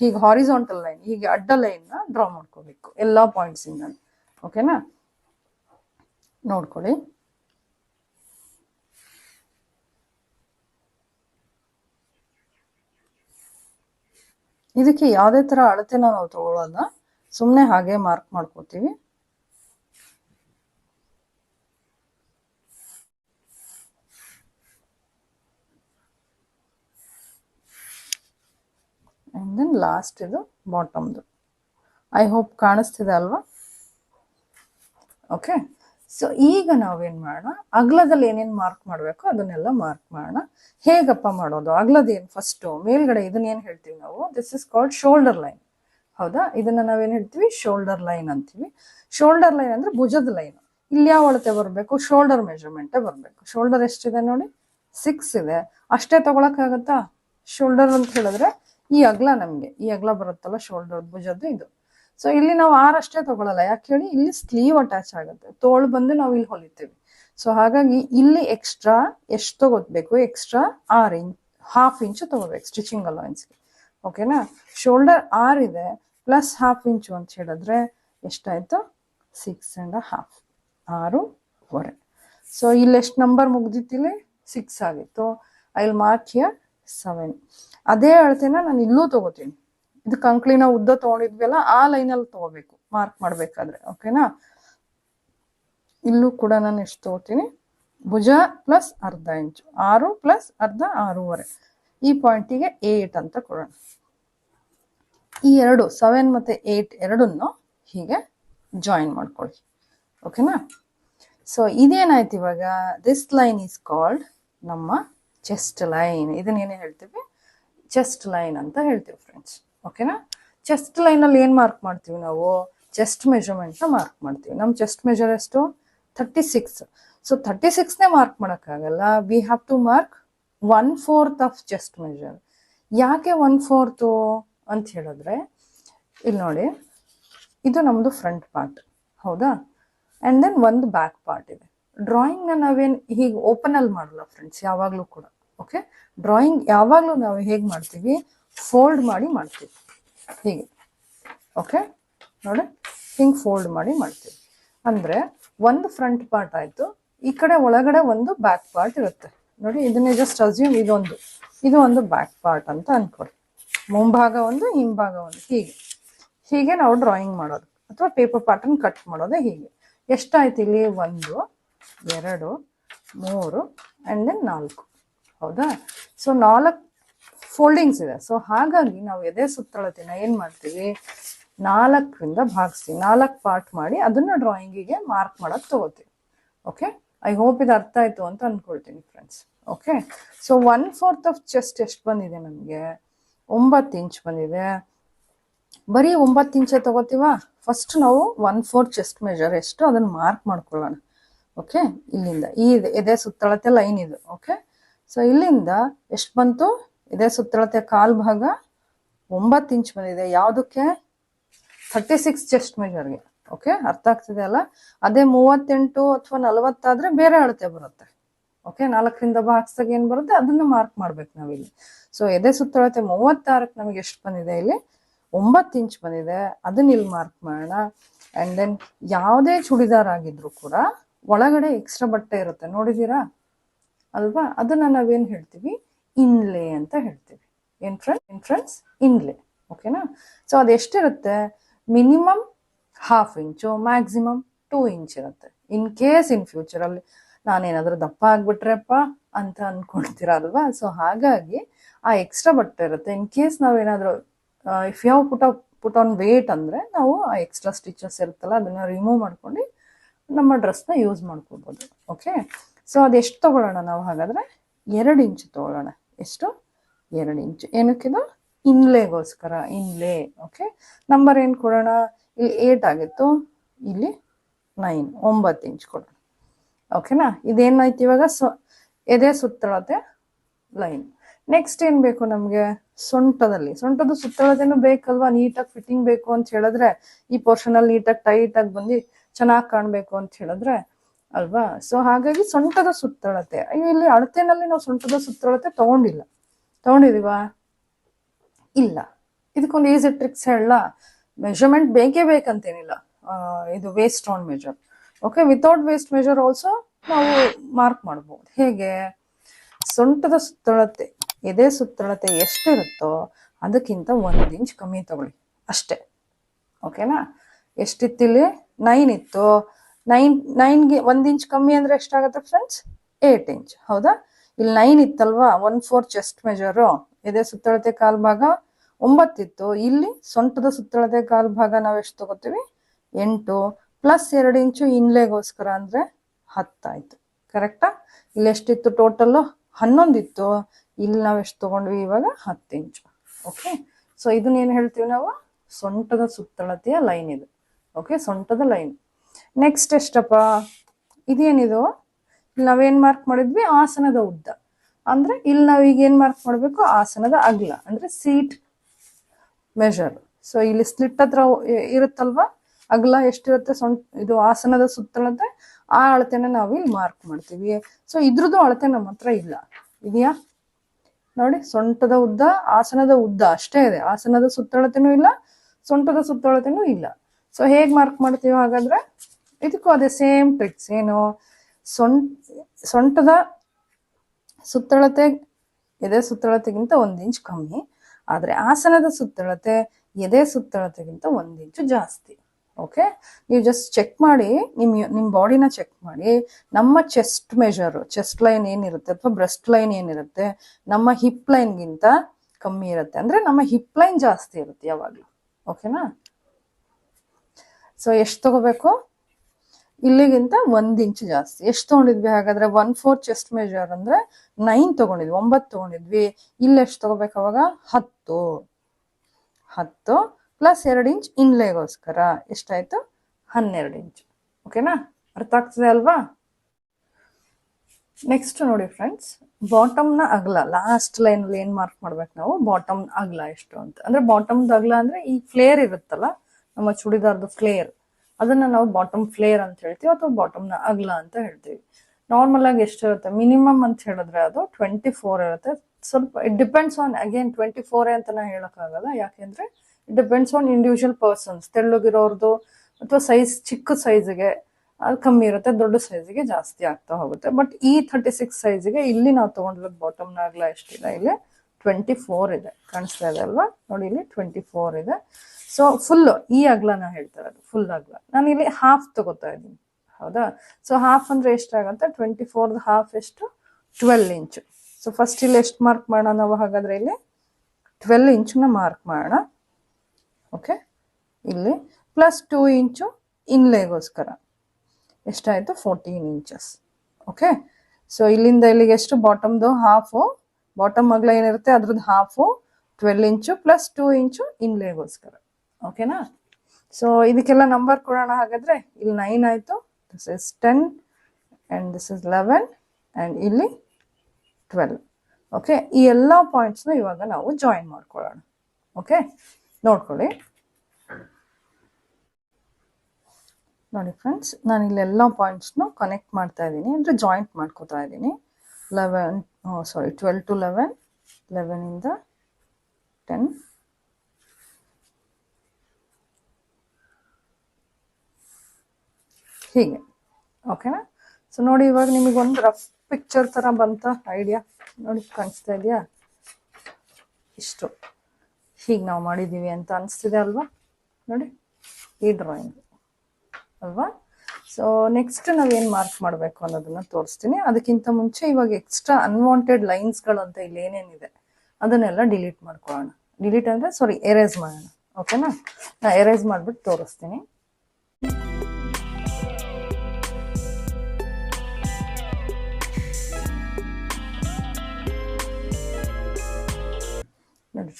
ಹೀಗೆ ಹಾರಿಸಾಂಟಲ್ ಲೈನ್ ಹೀಗೆ ಅಡ್ಡ ಲೈನ್ನ ಡ್ರಾ ಮಾಡ್ಕೋಬೇಕು. ಎಲ್ಲ ಪಾಯಿಂಟ್ಸಿಂದ ಓಕೆನಾ ನೋಡ್ಕೊಳ್ಳಿ. ಇದಕ್ಕೆ ಯಾವುದೇ ಥರ ಅಳತೆನ ನಾವು ತಗೊಳ್ಳೋಲ್ಲ ಸುಮ್ಮನೆ ಹಾಗೆ ಮಾರ್ಕ್ ಮಾಡ್ಕೋತೀವಿ. ದೆನ್ ಲಾಸ್ಟ್ ಇದು ಬಾಟಮ್ದು ಐ ಹೋಪ್ ಕಾಣಿಸ್ತಿದೆ ಅಲ್ವಾ? ಓಕೆ ಸೊ ಈಗ ನಾವೇನ್ ಮಾಡೋಣ? ಅಗ್ಲದಲ್ಲಿ ಏನೇನು ಮಾರ್ಕ್ ಮಾಡಬೇಕು ಅದನ್ನೆಲ್ಲ ಮಾರ್ಕ್ ಮಾಡೋಣ. ಹೇಗಪ್ಪ ಮಾಡೋದು? ಅಗ್ಲದೇನು ಫಸ್ಟು ಮೇಲ್ಗಡೆ ಇದನ್ನ ಏನು ಹೇಳ್ತೀವಿ ನಾವು? This is called shoulder line ಹೌದಾ? ಇದನ್ನ ನಾವೇನು ಹೇಳ್ತೀವಿ? ಶೋಲ್ಡರ್ ಲೈನ್ ಅಂತೀವಿ. ಶೋಲ್ಡರ್ ಲೈನ್ ಅಂದ್ರೆ ಭುಜದ ಲೈನ್ ಇಲ್ಲಿ ಯಾವ ಅಳತೆ ಬರಬೇಕು? ಶೋಲ್ಡರ್ ಮೆಜರ್ಮೆಂಟೇ ಬರಬೇಕು. ಶೋಲ್ಡರ್ ಎಷ್ಟಿದೆ ನೋಡಿ? ಸಿಕ್ಸ್ ಇದೆ. ಅಷ್ಟೇ ತಗೊಳಕ್ಕಾಗತ್ತಾ? ಶೋಲ್ಡರ್ ಅಂತ ಹೇಳಿದ್ರೆ ಈ ಅಗ್ಲ ನಮಗೆ. ಈ ಅಗ್ಲ ಬರುತ್ತಲ್ಲ ಶೋಲ್ಡರ್ ಭುಜದ್ದು ಇದು. ಸೊ ಇಲ್ಲಿ ನಾವು ಆರ್ ಅಷ್ಟೇ ತಗೊಳಲ್ಲ. ಯಾಕೆ ಹೇಳಿ, ಇಲ್ಲಿ ಸ್ಲೀವ್ ಅಟ್ಯಾಚ್ ಆಗುತ್ತೆ. ತೋಳು ಬಂದು ನಾವು ಇಲ್ಲಿ ಹೊಲಿತೀವಿ. ಸೊ ಹಾಗಾಗಿ ಇಲ್ಲಿ ಎಕ್ಸ್ಟ್ರಾ ಎಷ್ಟು ತಗೋಬೇಕು extra or inch half inch ತಗೋಬೇಕು ಸ್ಟಿಚಿಂಗ್ ಅಲವೆನ್ಸ್ಗೆ ಓಕೆನಾ ಶೋಲ್ಡರ್ ಆರ್ ಇದೆ ಪ್ಲಸ್ ಹಾಫ್ ಇಂಚು ಅಂತ ಹೇಳಿದ್ರೆ ಎಷ್ಟಾಯ್ತು? ಸಿಕ್ಸ್ ಆ್ಯಂಡ್ ಹಾಫ್ ಆರು, ಹೊರೆ. ಸೊ ಇಲ್ಲಿ ಎಷ್ಟು ನಂಬರ್ ಮುಗ್ದಿತ್ತಿಲ್ಲಿ ಸಿಕ್ಸ್ ಆಗಿತ್ತು. I will mark here seven ಅದೇ ಅಳತೆನ ನಾನು ಇಲ್ಲೂ ತಗೋತೀನಿ. ಇದು ಕಂಕ್ಳಿನ ಉದ್ದ ತಗೊಂಡಿದ್ವಲ್ಲ, ಆ ಲೈನಲ್ಲಿ ತಗೋಬೇಕು ಮಾರ್ಕ್ ಮಾಡಬೇಕಾದ್ರೆ ಓಕೆನಾ ಇಲ್ಲೂ ಕೂಡ ನಾನು ಎಷ್ಟು ತಗೋತೀನಿ? ಭುಜ ಪ್ಲಸ್ ಅರ್ಧ ಇಂಚು ಆರು ಪ್ಲಸ್ ಅರ್ಧ ಆರೂವರೆ. ಈ ಪಾಯಿಂಟಿಗೆ ಏಟ್ ಅಂತ ಕೊಡೋಣ. ಈ ಎರಡು ಸೆವೆನ್ ಮತ್ತು ಏಟ್ ಎರಡನ್ನು ಹೀಗೆ ಜಾಯಿನ್ ಮಾಡ್ಕೊಳ್ಳಿ ಓಕೆನಾ ಸೊ ಇದೇನಾಯ್ತು ಇವಾಗ? ದಿಸ್ ಲೈನ್ ಈಸ್ ಕಾಲ್ಡ್ ನಮ್ಮ ಚೆಸ್ಟ್ ಲೈನ್ ಇದನ್ನೇನೇ ಹೇಳ್ತೀವಿ? ಚೆಸ್ಟ್ ಲೈನ್ ಅಂತ ಹೇಳ್ತೀವಿ ಫ್ರೆಂಡ್ಸ್ ಓಕೆನಾ ಚೆಸ್ಟ್ ಲೈನಲ್ಲಿ ಏನು ಮಾರ್ಕ್ ಮಾಡ್ತೀವಿ ನಾವು? ಚೆಸ್ಟ್ ಮೆಜರ್ಮೆಂಟ್ನ ಮಾರ್ಕ್ ಮಾಡ್ತೀವಿ. ನಮ್ಮ ಚೆಸ್ಟ್ ಮೆಜರ್ ಎಷ್ಟು? ಥರ್ಟಿ ಸಿಕ್ಸ್ ಸೊ ಥರ್ಟಿ ಸಿಕ್ಸ್ನೇ ಮಾರ್ಕ್ ಮಾಡೋಕ್ಕಾಗಲ್ಲ we have to mark one fourth of chest measure ಯಾಕೆ ಒನ್ ಫೋರ್ತು ಅಂತ ಹೇಳಿದ್ರೆ ಇಲ್ಲಿ ನೋಡಿ. ಇದು ನಮ್ಮದು ಫ್ರಂಟ್ ಪಾರ್ಟ್ ಹೌದಾ? ಆ್ಯಂಡ್ ದೆನ್ ಒಂದು ಬ್ಯಾಕ್ ಪಾರ್ಟ್ ಇದೆ. ಡ್ರಾಯಿಂಗ್ನ ನಾವೇನು ಹೀಗೆ ಓಪನಲ್ಲಿ ಮಾಡಲ್ಲ ಫ್ರೆಂಡ್ಸ್ ಯಾವಾಗಲೂ ಕೂಡ. ಓಕೆ ಡ್ರಾಯಿಂಗ್ ಯಾವಾಗಲೂ ನಾವು ಹೇಗೆ ಮಾಡ್ತೀವಿ? ಫೋಲ್ಡ್ ಮಾಡಿ ಮಾಡ್ತೀವಿ. ಹೀಗೆ. ಓಕೆ ನೋಡಿ, ಹಿಂಗೆ ಫೋಲ್ಡ್ ಮಾಡಿ ಮಾಡ್ತೀವಿ. ಅಂದರೆ ಒಂದು ಫ್ರಂಟ್ ಪಾರ್ಟ್ ಆಯಿತು, ಈ ಕಡೆ ಒಳಗಡೆ ಒಂದು ಬ್ಯಾಕ್ ಪಾರ್ಟ್ ಇರುತ್ತೆ. ನೋಡಿ, ಇದನ್ನೇ ಜಸ್ಟ್ ಅಸ್ಯೂಮ್ ಇದೊಂದು. ಇದು ಒಂದು ಬ್ಯಾಕ್ ಪಾರ್ಟ್ ಅಂತ ಅನ್ಕೊಳ್ಳಿ. ಮುಂಭಾಗ ಒಂದು, ಹಿಂಭಾಗ ಒಂದು, ಹೀಗೆ. ಹೀಗೆ ನಾವು ಡ್ರಾಯಿಂಗ್ ಮಾಡೋದು. ಅಥವಾ ಪೇಪರ್ ಪಾರ್ಟನ್ನು ಕಟ್ ಮಾಡೋದೇ ಹೀಗೆ. ಎಷ್ಟಾಯ್ತು ಇಲ್ಲಿ? ಒಂದು, ಎರಡು, ಮೂರು ಆ್ಯಂಡ್ ದೆನ್ ನಾಲ್ಕು. ಹೌದಾ? ಸೊ ನಾಲ್ಕು ಫೋಲ್ಡಿಂಗ್ಸ್ ಇದೆ. ಸೊ ಹಾಗಾಗಿ ನಾವು ಎದೆ ಸುತ್ತಳತೆನ ಏನು ಮಾಡ್ತೀವಿ? ನಾಲ್ಕರಿಂದ ಭಾಗಿಸ್ತೀವಿ. ನಾಲ್ಕು ಪಾರ್ಟ್ ಮಾಡಿ ಅದನ್ನು ಡ್ರಾಯಿಂಗಿಗೆ ಮಾರ್ಕ್ ಮಾಡೋದು ತಗೋತೀವಿ. ಓಕೆ ಐ ಹೋಪ್ ಇದು ಅರ್ಥ ಆಯಿತು ಅಂತ ಅಂದ್ಕೊಳ್ತೀನಿ friends okay so one fourth of chest ಎಷ್ಟು ಬಂದಿದೆ ನಮಗೆ? ಒಂಬತ್ತು ಇಂಚ್ ಬಂದಿದೆ. ಬರೀ ಒಂಬತ್ತು ಇಂಚೆ ತಗೋತೀವಾ? ಫಸ್ಟ್ ನಾವು ಒನ್ ಫೋರ್ ಚೆಸ್ಟ್ ಮೆಜರ್ ಎಷ್ಟು ಅದನ್ನು ಮಾರ್ಕ್ ಮಾಡ್ಕೊಳ್ಳೋಣ. ಓಕೆ ಇಲ್ಲಿಂದ. ಈ ಎದೆ ಸುತ್ತಳತೆ ಲೈನ್ ಇದು. ಓಕೆ ಸೊ ಇಲ್ಲಿಂದ ಎಷ್ಟು ಬಂತು? ಎದೆ ಸುತ್ತಳತೆ ಕಾಲು ಭಾಗ ಒಂಬತ್ತು ಇಂಚ್ ಬಂದಿದೆ ಯಾವುದಕ್ಕೆ? ಥರ್ಟಿ ಸಿಕ್ಸ್ ಚೆಸ್ಟ್ ಮೆಜರ್ಗೆ ಓಕೆ ಅರ್ಥ ಆಗ್ತಿದೆ ಅಲ್ಲ? ಅದೇ ಮೂವತ್ತೆಂಟು ಅಥವಾ ನಲವತ್ತಾದ್ರೆ ಬೇರೆ ಅಳತೆ ಬರುತ್ತೆ. ಓಕೆ ನಾಲ್ಕರಿಂದ ಭಾಗಿಸಿದಾಗ ಏನು ಬರುತ್ತೆ? ಅದನ್ನ ಮಾರ್ಕ್ ಮಾಡ್ಬೇಕು ನಾವಿಲ್ಲಿ. ಸೊ ಎದೆ ಸುತ್ತಳತೆ ಮೂವತ್ತಾರಕ್ಕೆ ನಮಗೆ ಎಷ್ಟು ಬಂದಿದೆ ಇಲ್ಲಿ? ಒಂಬತ್ತು ಇಂಚ್ ಬಂದಿದೆ. ಅದನ್ನ ಇಲ್ಲಿ ಮಾರ್ಕ್ ಮಾಡೋಣ. ಆ್ಯಂಡ್ ದೆನ್ ಯಾವುದೇ ಚೂಡಿದಾರ್ ಆಗಿದ್ರು ಕೂಡ ಒಳಗಡೆ ಎಕ್ಸ್ಟ್ರಾ ಬಟ್ಟೆ ಇರುತ್ತೆ. ನೋಡಿದೀರಾ ಅಲ್ವಾ? ಅದನ್ನ ನಾವೇನು ಹೇಳ್ತೀವಿ? ಇನ್ಲೆ ಅಂತ ಹೇಳ್ತೀವಿ. Entrance entrance inlay. ಓಕೆನಾ so ಅದೆಷ್ಟಿರುತ್ತೆ minimum half inch maximum two inch ಇರುತ್ತೆ. ಇನ್ ಕೇಸ್ ಇನ್ ಫ್ಯೂಚರಲ್ಲಿ ನಾನೇನಾದರೂ ದಪ್ಪ ಆಗ್ಬಿಟ್ರೆಪ್ಪ ಅಂತ ಅನ್ಕೊಳ್ತೀರ ಅಲ್ವಾ ಸೊ ಹಾಗಾಗಿ ಆ ಎಕ್ಸ್ಟ್ರಾ ಬಟ್ಟೆ ಇರುತ್ತೆ. ಇನ್ ಕೇಸ್ ನಾವೇನಾದರೂ ಇಫ್ ಯಾವ ಪುಟ ಪುಟ್ ಆನ್ ವೇಟ್ ಅಂದರೆ ನಾವು ಆ ಎಕ್ಸ್ಟ್ರಾ ಸ್ಟಿಚಸ್ ಇರುತ್ತಲ್ಲ, ಅದನ್ನು ರಿಮೂವ್ ಮಾಡ್ಕೊಂಡು ನಮ್ಮ ಡ್ರೆಸ್ನ ಯೂಸ್ ಮಾಡ್ಕೋಬೋದು. ಓಕೆ ಸೊ ಅದೆಷ್ಟು ತೊಗೊಳ್ಳೋಣ ನಾವು ಹಾಗಾದರೆ? ಎರಡು ಇಂಚು ತೊಗೊಳ್ಳೋಣ. ಎಷ್ಟು? ಎರಡು ಇಂಚು. ಏನಕ್ಕಿದು? ಇನ್ಲೇಗೋಸ್ಕರ ಇನ್ಲೇ ಓಕೆ ನಂಬರ್ ಏನು ಕೊಡೋಣ? ಇಲ್ಲಿ ಏಟ್ ಆಗಿತ್ತು. ಇಲ್ಲಿ ನೈನ್ ಒಂಬತ್ತು ಇಂಚ್ ಕೊಡೋಣ. ಓಕೆನಾ ಇದೇನಾಯ್ತು ಇವಾಗ? ಸೊ, ಎದೆ ಸುತ್ತಳತೆ ಲೈನ್ ನೆಕ್ಸ್ಟ್ ಏನು ಬೇಕು ನಮಗೆ? ಸೊಂಟದಲ್ಲಿ. ಸೊಂಟದ ಸುತ್ತಳತೆನು ಬೇಕಲ್ವಾ? ನೀಟಾಗಿ ಫಿಟ್ಟಿಂಗ್ ಬೇಕು ಅಂತ ಹೇಳಿದ್ರೆ, ಈ ಪೋರ್ಷನಲ್ಲಿ ನೀಟಾಗಿ ಟೈಟಾಗಿ ಬಂದು ಚೆನ್ನಾಗಿ ಕಾಣಬೇಕು ಅಂತ ಹೇಳಿದ್ರೆ ಅಲ್ವಾ? ಸೊ ಹಾಗಾಗಿ ಸೊಂಟದ ಸುತ್ತಳತೆ. ಇಲ್ಲಿ ಅಳತೆನಲ್ಲಿ ನಾವು ಸೊಂಟದ ಸುತ್ತಳತೆ ತಗೊಂಡಿಲ್ಲ. ತಗೊಂಡಿದೀವಾ? ಇಲ್ಲ. ಇದಕ್ಕೊಂದು ಈಸಿ ಟ್ರಿಕ್ಸ್ ಹೇಳ ಮೆಷರ್ಮೆಂಟ್ ಬೇಕೇ ಬೇಕಂತೇನಿಲ್ಲ. ಇದು waist on measure okay without waist measure also ನಾವು ಮಾರ್ಕ್ ಮಾಡ್ಬೋದು. ಹೇಗೆ? ಸೊಂಟದ ಸುತ್ತಳತೆ, ಎದೆ ಸುತ್ತಳತೆ ಎಷ್ಟಿರುತ್ತೋ ಅದಕ್ಕಿಂತ ಒಂದು ಇಂಚ್ ಕಮ್ಮಿ ತಗೊಳ್ಳಿ. ಅಷ್ಟೇ. ಓಕೆನಾ ಎಷ್ಟಿತ್ತಿಲ್ಲಿ? ನೈನ್ ಇತ್ತು. ನೈನ್ ನೈನ್ಗೆ ಒಂದು ಇಂಚ್ ಕಮ್ಮಿ ಅಂದ್ರೆ ಎಷ್ಟಾಗುತ್ತೆ ಫ್ರೆಂಡ್ಸ್ ಏಟ್ ಇಂಚ್ ಹೌದಾ? ಇಲ್ಲಿ ನೈನ್ ಇತ್ತಲ್ವಾ? ಒನ್ ಫೋರ್ ಚೆಸ್ಟ್ ಮೆಜರು ಇದೆ ಸುತ್ತಳತೆ ಕಾಲ್ ಭಾಗ. ಒಂಬತ್ತಿತ್ತು ಇಲ್ಲಿ ಸೊಂಟದ ಸುತ್ತಳತೆ ಕಾಲ್ ಭಾಗ ನಾವು ಎಷ್ಟು ತಗೋತೀವಿ? ಎಂಟು. ಪ್ಲಸ್ ಎರಡು ಇಂಚು ಇನ್ಲೆಗೋಸ್ಕರ ಅಂದ್ರೆ ಹತ್ತಾಯ್ತು ಕರೆಕ್ಟಾ ಇಲ್ಲಿ ಎಷ್ಟಿತ್ತು ಟೋಟಲ್ಲು ಹನ್ನೊಂದಿತ್ತು ಇಲ್ಲಿ ನಾವು ಎಷ್ಟು ತಗೊಂಡ್ವಿ? ಇವಾಗ ಹತ್ತು ಇಂಚು ಓಕೆ ಸೊ ಇದನ್ನ ಏನು ಹೇಳ್ತೀವಿ ನಾವು? ಸೊಂಟದ ಸುತ್ತಳತೆಯ ಲೈನ್ ಇದು. ಓಕೆ ಸೊಂಟದ ಲೈನ್ ನೆಕ್ಸ್ಟ್ ಎಷ್ಟಪ್ಪ ಇದೇನಿದು? ಇಲ್ಲಿ ನಾವೇನ್ ಮಾರ್ಕ್ ಮಾಡಿದ್ವಿ? ಆಸನದ ಉದ್ದ. ಅಂದ್ರೆ ಇಲ್ಲಿ ನಾವೀಗ ಏನ್ ಮಾರ್ಕ್ ಮಾಡಬೇಕು? ಆಸನದ ಅಗಲ, ಅಂದ್ರೆ ಸೀಟ್ ಮೆಷರ್ ಸೊ ಇಲ್ಲಿ ಸ್ಲಿಟ್ ಹತ್ರ ಇರುತ್ತಲ್ವ? ಇರುತ್ತಲ್ವಾ ಅಗಲ ಎಷ್ಟಿರುತ್ತೆ? ಸೊಂಟ ಇದು ಆಸನದ ಸುತ್ತಳತೆ. ಆ ಅಳತೆನ ನಾವು ಇಲ್ಲಿ ಮಾರ್ಕ್ ಮಾಡ್ತೀವಿ. ಸೊ ಇದ್ರದ್ದು ಅಳತೆ ನಮ್ಮ ಹತ್ರ ಇಲ್ಲ. ಇದೆಯಾ? ನೋಡಿ, ಸೊಂಟದ ಉದ್ದ, ಆಸನದ ಉದ್ದ ಅಷ್ಟೇ ಇದೆ. ಆಸನದ ಸುತ್ತಳತೆನೂ ಇಲ್ಲ, ಸೊಂಟದ ಸುತ್ತಳತೆನೂ ಇಲ್ಲ. ಸೊ ಹೇಗ್ ಮಾರ್ಕ್ ಮಾಡ್ತೀವಿ ಹಾಗಾದ್ರೆ ಇದಕ್ಕೂ ಅದೇ ಸೇಮ್ ಟ್ರಿಕ್ಸ್ ಏನು. ಸೊಂಟ ಸೊಂಟದ ಸುತ್ತಳತೆ, ಎದೆ ಸುತ್ತಳತೆಗಿಂತ ಒಂದು ಇಂಚ್ ಕಮ್ಮಿ, ಆದರೆ ಆಸನದ ಸುತ್ತಳತೆ, ಎದೆ ಸುತ್ತಳತೆಗಿಂತ ಒಂದು ಇಂಚು ಜಾಸ್ತಿ. ಓಕೆ ನೀವು ಜಸ್ಟ್ ಚೆಕ್ ಮಾಡಿ ನಿಮ್ಮ ನಿಮ್ಮ ಬಾಡಿನ ಚೆಕ್ ಮಾಡಿ, ನಮ್ಮ ಚೆಸ್ಟ್ ಮೆಜರ್ ಚೆಸ್ಟ್ ಲೈನ್ ಏನಿರುತ್ತೆ ಅಥವಾ ಬ್ರೆಸ್ಟ್ ಲೈನ್ ಏನಿರುತ್ತೆ, ನಮ್ಮ ಹಿಪ್ ಲೈನ್ಗಿಂತ ಕಮ್ಮಿ ಇರುತ್ತೆ. ಅಂದ್ರೆ ನಮ್ಮ ಹಿಪ್ ಲೈನ್ ಜಾಸ್ತಿ ಇರುತ್ತೆ ಯಾವಾಗಲೂ. ಓಕೆನಾ ಸೊ ಎಷ್ಟು ತಗೋಬೇಕು? ಇಲ್ಲಿಗಿಂತ ಒಂದ್ ಇಂಚ್ ಜಾಸ್ತಿ. ಎಷ್ಟು ತಗೊಂಡಿದ್ವಿ? ಹಾಗಾದ್ರೆ ಒನ್ ಫೋರ್ ಚೆಸ್ಟ್ ಮೆಜರ್ ಅಂದ್ರೆ ನೈನ್ ತಗೊಂಡಿದ್ವಿ, ಒಂಬತ್ತು ತಗೊಂಡಿದ್ವಿ. ಇಲ್ಲಿ ಎಷ್ಟು ತಗೋಬೇಕು ಅವಾಗ? ಹತ್ತು. ಹತ್ತು ಪ್ಲಸ್ ಎರಡು ಇಂಚ್ ಇನ್ಲೇಗೋಸ್ಕರ. ಎಷ್ಟಾಯ್ತು? ಹನ್ನೆರಡು ಇಂಚ್. ಓಕೆನಾ? ಅರ್ಥ ಆಗ್ತದೆ ಅಲ್ವಾ? ನೆಕ್ಸ್ಟ್ ನೋಡಿ ಫ್ರೆಂಡ್ಸ್ ಬಾಟಮ್ನ ಅಗಲ. ಲಾಸ್ಟ್ ಲೈನ್ ಅಲ್ಲಿ ಏನ್ ಮಾರ್ಕ್ ಮಾಡ್ಬೇಕು ನಾವು? ಬಾಟಮ್ ಅಗಲ ಎಷ್ಟು ಅಂತ. ಅಂದ್ರೆ ಬಾಟಮ್ದ ಅಗಲ ಅಂದ್ರೆ ಈ ಫ್ಲೇರ್ ಇರುತ್ತಲ್ಲ, ನಮ್ಮ ಚೂಡಿದಾರ್ದು ಫ್ಲೇರ್ ಅದನ್ನ ನಾವು ಬಾಟಮ್ ಫ್ಲೇರ್ ಅಂತ ಹೇಳ್ತೀವಿ ಅಥವಾ ಬಾಟಮ್ನ ಅಗ್ಲ ಅಂತ ಹೇಳ್ತೀವಿ. ನಾರ್ಮಲ್ ಆಗಿ ಎಷ್ಟಿರುತ್ತೆ? ಮಿನಿಮಮ್ ಅಂತ ಹೇಳಿದ್ರೆ ಅದು ಟ್ವೆಂಟಿ ಫೋರ್ ಇರುತ್ತೆ. ಸ್ವಲ್ಪ it depends on again twenty four ಅಂತ ನಾ ಹೇಳಕ್ಕಾಗಲ್ಲ. ಯಾಕೆಂದ್ರೆ it depends on individual persons ತೆಳ್ಳಗಿರೋರ್ದು ಅಥವಾ ಸೈಜ್ ಚಿಕ್ಕ ಸೈಜ್ಗೆ ಅದು ಕಮ್ಮಿ ಇರುತ್ತೆ, ದೊಡ್ಡ ಸೈಜ್ಗೆ ಜಾಸ್ತಿ ಆಗ್ತಾ ಹೋಗುತ್ತೆ. ಬಟ್ ಈ ಥರ್ಟಿ ಸಿಕ್ಸ್ ಸೈಜ್ಗೆ ಇಲ್ಲಿ ನಾವು ತಗೊಂಡಿರೋದು ಬಾಟಮ್ನ ಅಗ್ಲ ಎಷ್ಟಿದೆ? ಇಲ್ಲಿ ಟ್ವೆಂಟಿ ಫೋರ್ ಇದೆ. ಕಾಣಿಸ್ತಾ ಇದೆ ಅಲ್ವಾ? ನೋಡಿ, ಇಲ್ಲಿ ಟ್ವೆಂಟಿ ಫೋರ್ ಇದೆ. ಸೊ ಫುಲ್ ಈ ಅಗ್ಲನ ಹೇಳ್ತಾ ಇರೋದು ಫುಲ್ ಅಗ್ಲ. ನಾನು ಇಲ್ಲಿ ಹಾಫ್ ತಗೋತಾ ಇದ್ದೀನಿ. ಹೌದಾ? ಸೊ ಹಾಫ್ ಅಂದ್ರೆ ಎಷ್ಟಾಗುತ್ತೆ ಟ್ವೆಂಟಿ ಫೋರ್ದು ಹಾಫ್ ಎಷ್ಟು? ಟ್ವೆಲ್ ಇಂಚು ಸೊ ಫಸ್ಟ್ ಇಲ್ಲಿ ಎಷ್ಟು ಮಾರ್ಕ್ ಮಾಡೋಣ ನಾವು ಹಾಗಾದ್ರೆ ಇಲ್ಲಿ? ಟ್ವೆಲ್ ಇಂಚನ್ನ ಮಾರ್ಕ್ ಮಾಡೋಣ. ಓಕೆ ಇಲ್ಲಿ ಪ್ಲಸ್ ಟೂ ಇಂಚು ಇನ್ಲೇಗೋಸ್ಕರ ಎಷ್ಟಾಯಿತು? ಫೋರ್ಟೀನ್ ಇಂಚಸ್ ಓಕೆ ಸೊ ಇಲ್ಲಿಂದ ಇಲ್ಲಿಗೆ ಎಷ್ಟು? ಬಾಟಮ್ದು ಹಾಫು ಬಾಟಮ್ ಮಗ್ಲ ಏನಿರುತ್ತೆ? ಅದ್ರದ್ದು half twelve inch plus two inch ಇನ್ಲೇಗೋಸ್ಕರ ಓಕೆನಾ ಸೊ ಇದಕ್ಕೆಲ್ಲ ನಂಬರ್ ಕೊಡೋಣ ಹಾಗಾದ್ರೆ ಇಲ್ಲಿ ನೈನ್ ಆಯಿತು. This is ten and this is eleven and ಇಲ್ಲಿ ಟ್ವೆಲ್ ಓಕೆ ಈ ಎಲ್ಲ ಪಾಯಿಂಟ್ಸ್ನ ಇವಾಗ ನಾವು ಜಾಯಿನ್ ಮಾಡ್ಕೊಳ್ಳೋಣ. ಓಕೆ ನೋಡ್ಕೊಳ್ಳಿ. ನೋಡಿ ಫ್ರೆಂಡ್ಸ್ ನಾನು ಇಲ್ಲೆಲ್ಲ ಪಾಯಿಂಟ್ಸ್ನು ಕನೆಕ್ಟ್ ಮಾಡ್ತಾ ಇದ್ದೀನಿ. ಅಂದರೆ ಜಾಯಿಂಟ್ ಮಾಡ್ಕೋತಾ ಇದ್ದೀನಿ. Eleven sorry twelve to eleven ಲೆವೆನಿಂದ ten ಹೀಗೆ. ಓಕೆನಾ ಸೊ ನೋಡಿ ಇವಾಗ ನಿಮಗೊಂದು ರಫ್ ಪಿಕ್ಚರ್ ಥರ ಬಂತ ಐಡಿಯಾ ನೋಡಿ ಕಾಣಿಸ್ತಾ ಇದೆಯಾ? ಇಷ್ಟು. ಹೀಗೆ ನಾವು ಮಾಡಿದ್ದೀವಿ ಅಂತ ಅನಿಸ್ತಿದೆ ಅಲ್ವಾ? ನೋಡಿ, ಈ ಡ್ರಾಯಿಂಗ್ ಅಲ್ವಾ? ಸೊ ನೆಕ್ಸ್ಟ್ ನಾವೇನು ಮಾರ್ಕ್ ಮಾಡಬೇಕು ಅನ್ನೋದನ್ನ ತೋರಿಸ್ತೀನಿ. ಅದಕ್ಕಿಂತ ಮುಂಚೆ ಇವಾಗ ಎಕ್ಸ್ಟ್ರಾ ಅನ್ವಾಂಟೆಡ್ ಲೈನ್ಸ್ಗಳಂತ ಇಲ್ಲಿ ಏನೇನಿದೆ, ಅದನ್ನೆಲ್ಲ ಡಿಲೀಟ್ ಮಾಡ್ಕೊಳ್ಳೋಣ. ಡಿಲೀಟ್ ಅಂದರೆ ಸಾರಿ ಎರೇಸ್ ಮಾಡೋಣ. ಓಕೆನಾ ನಾ? ಎರೇಸ್ ಮಾಡಿಬಿಟ್ಟು ತೋರಿಸ್ತೀನಿ.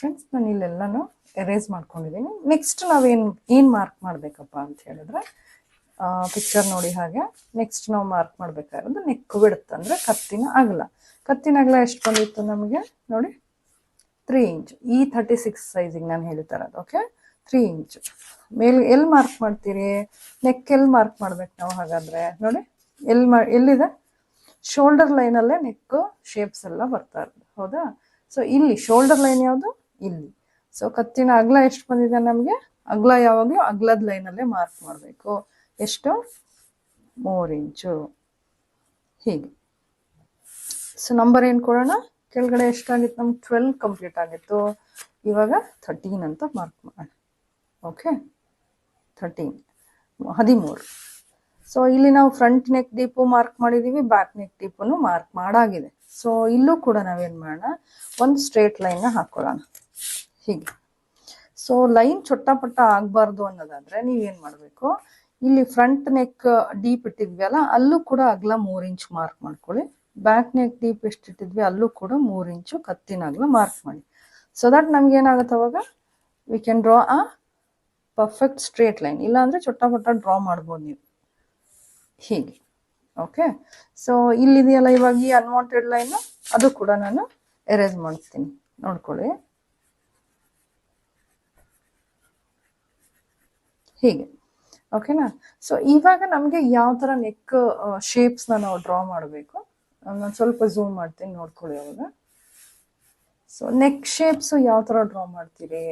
ಫ್ರೆಂಡ್ಸ್ ನಾನು ಇಲ್ಲೆಲ್ಲನೂ ಎರೇಸ್ ಮಾಡ್ಕೊಂಡಿದ್ದೀನಿ. ನೆಕ್ಸ್ಟ್ ನಾವೇನು, ಏನು ಮಾರ್ಕ್ ಮಾಡಬೇಕಪ್ಪ ಅಂತ ಹೇಳಿದ್ರೆ ಪಿಕ್ಚರ್ ನೋಡಿ ಹಾಗೆ ನೆಕ್ಸ್ಟ್ ನಾವು ಮಾರ್ಕ್ ಮಾಡ್ಬೇಕಾಗಿರೋದು ನೆಕ್ ಬಿಡುತ್ತೆ ಅಂದರೆ ಕತ್ತಿನ ಅಗಲ. ಕತ್ತಿನ ಅಗಲ ಎಷ್ಟು ಬಂದಿತ್ತು ನಮಗೆ? ನೋಡಿ ತ್ರೀ ಇಂಚ್ ಈ ಥರ್ಟಿ ಸಿಕ್ಸ್ ಸೈಜಿಗೆ ನಾನು ಹೇಳ್ತಾ ಇರೋದು ಓಕೆ ತ್ರೀ ಇಂಚ್ ಮೇಲ್ ಎಲ್ಲಿ ಮಾರ್ಕ್ ಮಾಡ್ತೀರಿ? ನೆಕ್ ಎಲ್ಲಿ ಮಾರ್ಕ್ ಮಾಡ್ಬೇಕು ನಾವು ಹಾಗಾದರೆ? ನೋಡಿ ಎಲ್ಲಿ ಮಾ, ಎಲ್ಲಿದೆ? ಶೋಲ್ಡರ್ ಲೈನಲ್ಲೇ ನೆಕ್ಕು ಶೇಪ್ಸ್ ಎಲ್ಲ ಬರ್ತಾ ಇರೋದು, ಹೌದಾ? ಸೊ ಇಲ್ಲಿ ಶೋಲ್ಡರ್ ಲೈನ್ ಯಾವುದು? ಇಲ್ಲಿ. ಸೊ ಕತ್ತಿನ ಅಗ್ಲ ಎಷ್ಟು ಬಂದಿದೆ ನಮಗೆ? ಅಗಲ ಯಾವಾಗಲೂ ಅಗಲದ ಲೈನಲ್ಲೇ ಮಾರ್ಕ್ ಮಾಡಬೇಕು. ಎಷ್ಟು? ಮೂರು ಇಂಚು. ಹೀಗೆ. ಸೊ ನಂಬರ್ ಏನು ಕೊಡೋಣ? ಕೆಳಗಡೆ ಎಷ್ಟಾಗಿತ್ತು? ನಮ್ಗೆ ಟ್ವೆಲ್ ಕಂಪ್ಲೀಟ್ ಆಗಿತ್ತು. ಇವಾಗ ಥರ್ಟೀನ್ ಅಂತ ಮಾರ್ಕ್ ಮಾಡೋಣ. ಓಕೆ ಥರ್ಟೀನ್ ಹದಿಮೂರು. ಸೊ ಇಲ್ಲಿ ನಾವು ಫ್ರಂಟ್ ನೆಕ್ ಡೀಪು ಮಾರ್ಕ್ ಮಾಡಿದ್ದೀವಿ ಬ್ಯಾಕ್ ನೆಕ್ ಡೀಪನ್ನು ಮಾರ್ಕ್ ಮಾಡಾಗಿದೆ. ಸೊ ಇಲ್ಲೂ ಕೂಡ ನಾವೇನು ಮಾಡೋಣ? ಒಂದು ಸ್ಟ್ರೇಟ್ ಲೈನ್ನ ಹಾಕ್ಕೊಳ್ಳೋಣ ಹೀಗೆ ಸೊ ಲೈನ್ ಚೊಟ್ಟಪಟ್ಟ ಆಗಬಾರ್ದು ಅನ್ನೋದಾದ್ರೆ ನೀವೇನು ಮಾಡಬೇಕು? ಇಲ್ಲಿ ಫ್ರಂಟ್ ನೆಕ್ ಡೀಪ್ ಇಟ್ಟಿದ್ವಿ ಅಲ್ಲ ಅಲ್ಲೂ ಕೂಡ ಅಗಲ ಮೂರು ಇಂಚ್ ಮಾರ್ಕ್ ಮಾಡ್ಕೊಳ್ಳಿ. ಬ್ಯಾಕ್ ನೆಕ್ ಡೀಪ್ ಎಷ್ಟು ಇಟ್ಟಿದ್ವಿ, ಅಲ್ಲೂ ಕೂಡ ಮೂರು ಇಂಚು ಕತ್ತಿನ ಅಗಲ ಮಾರ್ಕ್ ಮಾಡಿ. ಸೊ ದಟ್ ನಮ್ಗೆ ಏನಾಗುತ್ತೆ ಅವಾಗ? We can draw a perfect straight line ಇಲ್ಲಾಂದ್ರೆ ಚೊಟ್ಟಪಟ್ಟ ಡ್ರಾ ಮಾಡ್ಬೋದು ನೀವು. ಹೀಗೆ. ಓಕೆ ಸೊ ಇಲ್ಲಿದೆಯಲ್ಲ ಇವಾಗ ಈ ಅನ್ವಾಂಟೆಡ್ ಲೈನ್ ಅದು ಕೂಡ ನಾನು ಎರೇಸ್ ಮಾಡ್ತೀನಿ. ನೋಡ್ಕೊಳ್ಳಿ. ಹೀಗೆ. ಓಕೆನಾ ಸೊ ಇವಾಗ ನಮಗೆ ಯಾವ ಥರ ನೆಕ್ನ ನಾವು ಡ್ರಾ ಮಾಡಬೇಕು? ನಾನು ಸ್ವಲ್ಪ ಝೂಮ್ ಮಾಡ್ತೀನಿ, ನೋಡ್ಕೊಳ್ಳಿ ಅವಾಗ. ಸೊ ನೆಕ್ ಶೇಪ್ಸ್ ಯಾವ ಥರ ಡ್ರಾ ಮಾಡ್ತೀರಿ?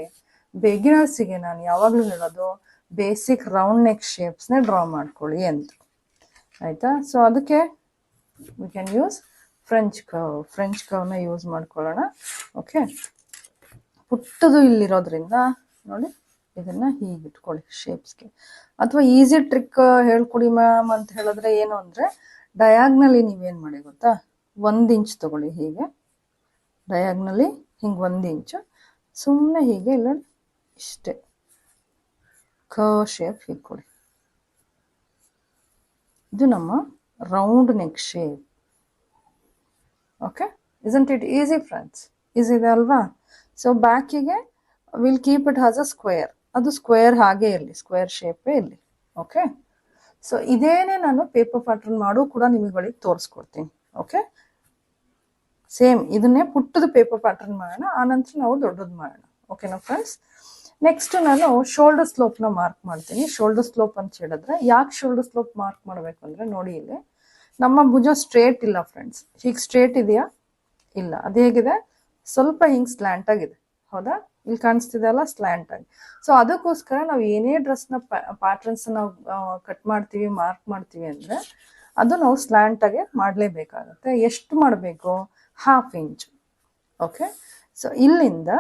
ಬಿಗಿನರ್ಸಿಗೆ ನಾನು ಯಾವಾಗಲೂ ಹೇಳೋದು ಬೇಸಿಕ್ ರೌಂಡ್ ನೆಕ್ ಶೇಪ್ಸ್ನೇ ಡ್ರಾ ಮಾಡ್ಕೊಳ್ಳಿ ಅಂತ ಆಯಿತಾ? ಸೊ ಅದಕ್ಕೆ we can use French curve French ಕವ್ನ use ಮಾಡ್ಕೊಳ್ಳೋಣ. ಓಕೆ ಪುಟ್ಟದು ಇಲ್ಲಿರೋದ್ರಿಂದ, ನೋಡಿ. ಇದನ್ನ ಹೀಗೆ ಇಟ್ಕೊಳ್ಳಿ ಶೇಪ್ಸ್ಗೆ ಅಥವಾ ಈಸಿ ಟ್ರಿಕ್ ಹೇಳ್ಕೊಡಿ ಮ್ಯಾಮ್ ಅಂತ ಹೇಳಿದ್ರೆ ಏನು ಅಂದರೆ ಡಯಾಗ್ನಲಿ ನೀವೇನು ಮಾಡಿ ಗೊತ್ತಾ? ಒಂದು ಇಂಚ್ ತಗೊಳ್ಳಿ ಹೀಗೆ. ಡಯಾಗ್ನಲಿ ಹಿಂಗೆ ಒಂದು ಇಂಚು ಸುಮ್ಮನೆ ಹೀಗೆ ಇಲ್ಲ ಇಷ್ಟೇ. ಕ ಶೇಪ್ ಹೀಗೆ ಕೊಡಿ ಇದು ನಮ್ಮ round neck shape okay isn't it easy friends easy ಇದೆ ಅಲ್ವಾ? So ಬ್ಯಾಕಿಗೆ will keep it has a square ಅದು ಸ್ಕ್ವೇರ್ ಹಾಗೆ ಇರಲಿ ಸ್ಕ್ವೇರ್ ಶೇಪೇ ಇರಲಿ ಓಕೆ ಸೊ ಇದೇನೆ ನಾನು ಪೇಪರ್ ಪ್ಯಾಟರ್ನ್ ಮಾಡು ಕೂಡ ನಿಮಗೆ ತೋರಿಸ್ಕೊಡ್ತೀನಿ ಓಕೆ ಸೇಮ್ ಇದನ್ನೇ ಪುಟ್ಟದ ಪೇಪರ್ ಪ್ಯಾಟರ್ನ್ ಮಾಡೋಣ, ಆನಂತರ ನಾವು ದೊಡ್ಡದು ಮಾಡೋಣ ಓಕೆನಾ ಫ್ರೆಂಡ್ಸ್ ನೆಕ್ಸ್ಟ್ ನಾನು ಶೋಲ್ಡರ್ ಸ್ಲೋಪ್ನ ಮಾರ್ಕ್ ಮಾಡ್ತೀನಿ. ಶೋಲ್ಡರ್ ಸ್ಲೋಪ್ ಅಂತ ಹೇಳಿದ್ರೆ ಯಾಕೆ ಶೋಲ್ಡರ್ ಸ್ಲೋಪ್ ಮಾರ್ಕ್ ಮಾಡಬೇಕು ಅಂದರೆ ನೋಡಿ ಇಲ್ಲಿ, ನಮ್ಮ ಭುಜ ಸ್ಟ್ರೇಟ್ ಇಲ್ಲ ಫ್ರೆಂಡ್ಸ್ ಹೀಗೆ ಸ್ಟ್ರೇಟ್ ಇದೆಯಾ? ಇಲ್ಲ. ಅದು ಹೇಗಿದೆ? ಸ್ವಲ್ಪ ಹಿಂಗೆ ಸ್ಲ್ಯಾಂಟ್ ಆಗಿದೆ. ಹೌದಾ? ಇಲ್ಲಿ ಕಾಣಿಸ್ತಿದೆ ಅಲ್ಲ ಸ್ಲ್ಯಾಂಟ್ ಆಗಿ ಸೊ ಅದಕ್ಕೋಸ್ಕರ ನಾವು ಏನೇ ಡ್ರೆಸ್ನ ಪ್ಯಾಟರ್ನ್ಸ್ ನಾವು ಕಟ್ ಮಾಡ್ತೀವಿ ಮಾರ್ಕ್ ಮಾಡ್ತೀವಿ ಅಂದರೆ ಅದು ನಾವು ಸ್ಲ್ಯಾಂಟ್ ಆಗಿ ಮಾಡಲೇಬೇಕಾಗತ್ತೆ. ಎಷ್ಟು ಮಾಡಬೇಕು? ಹಾಫ್ ಇಂಚ್ ಓಕೆ ಸೊ ಇಲ್ಲಿಂದ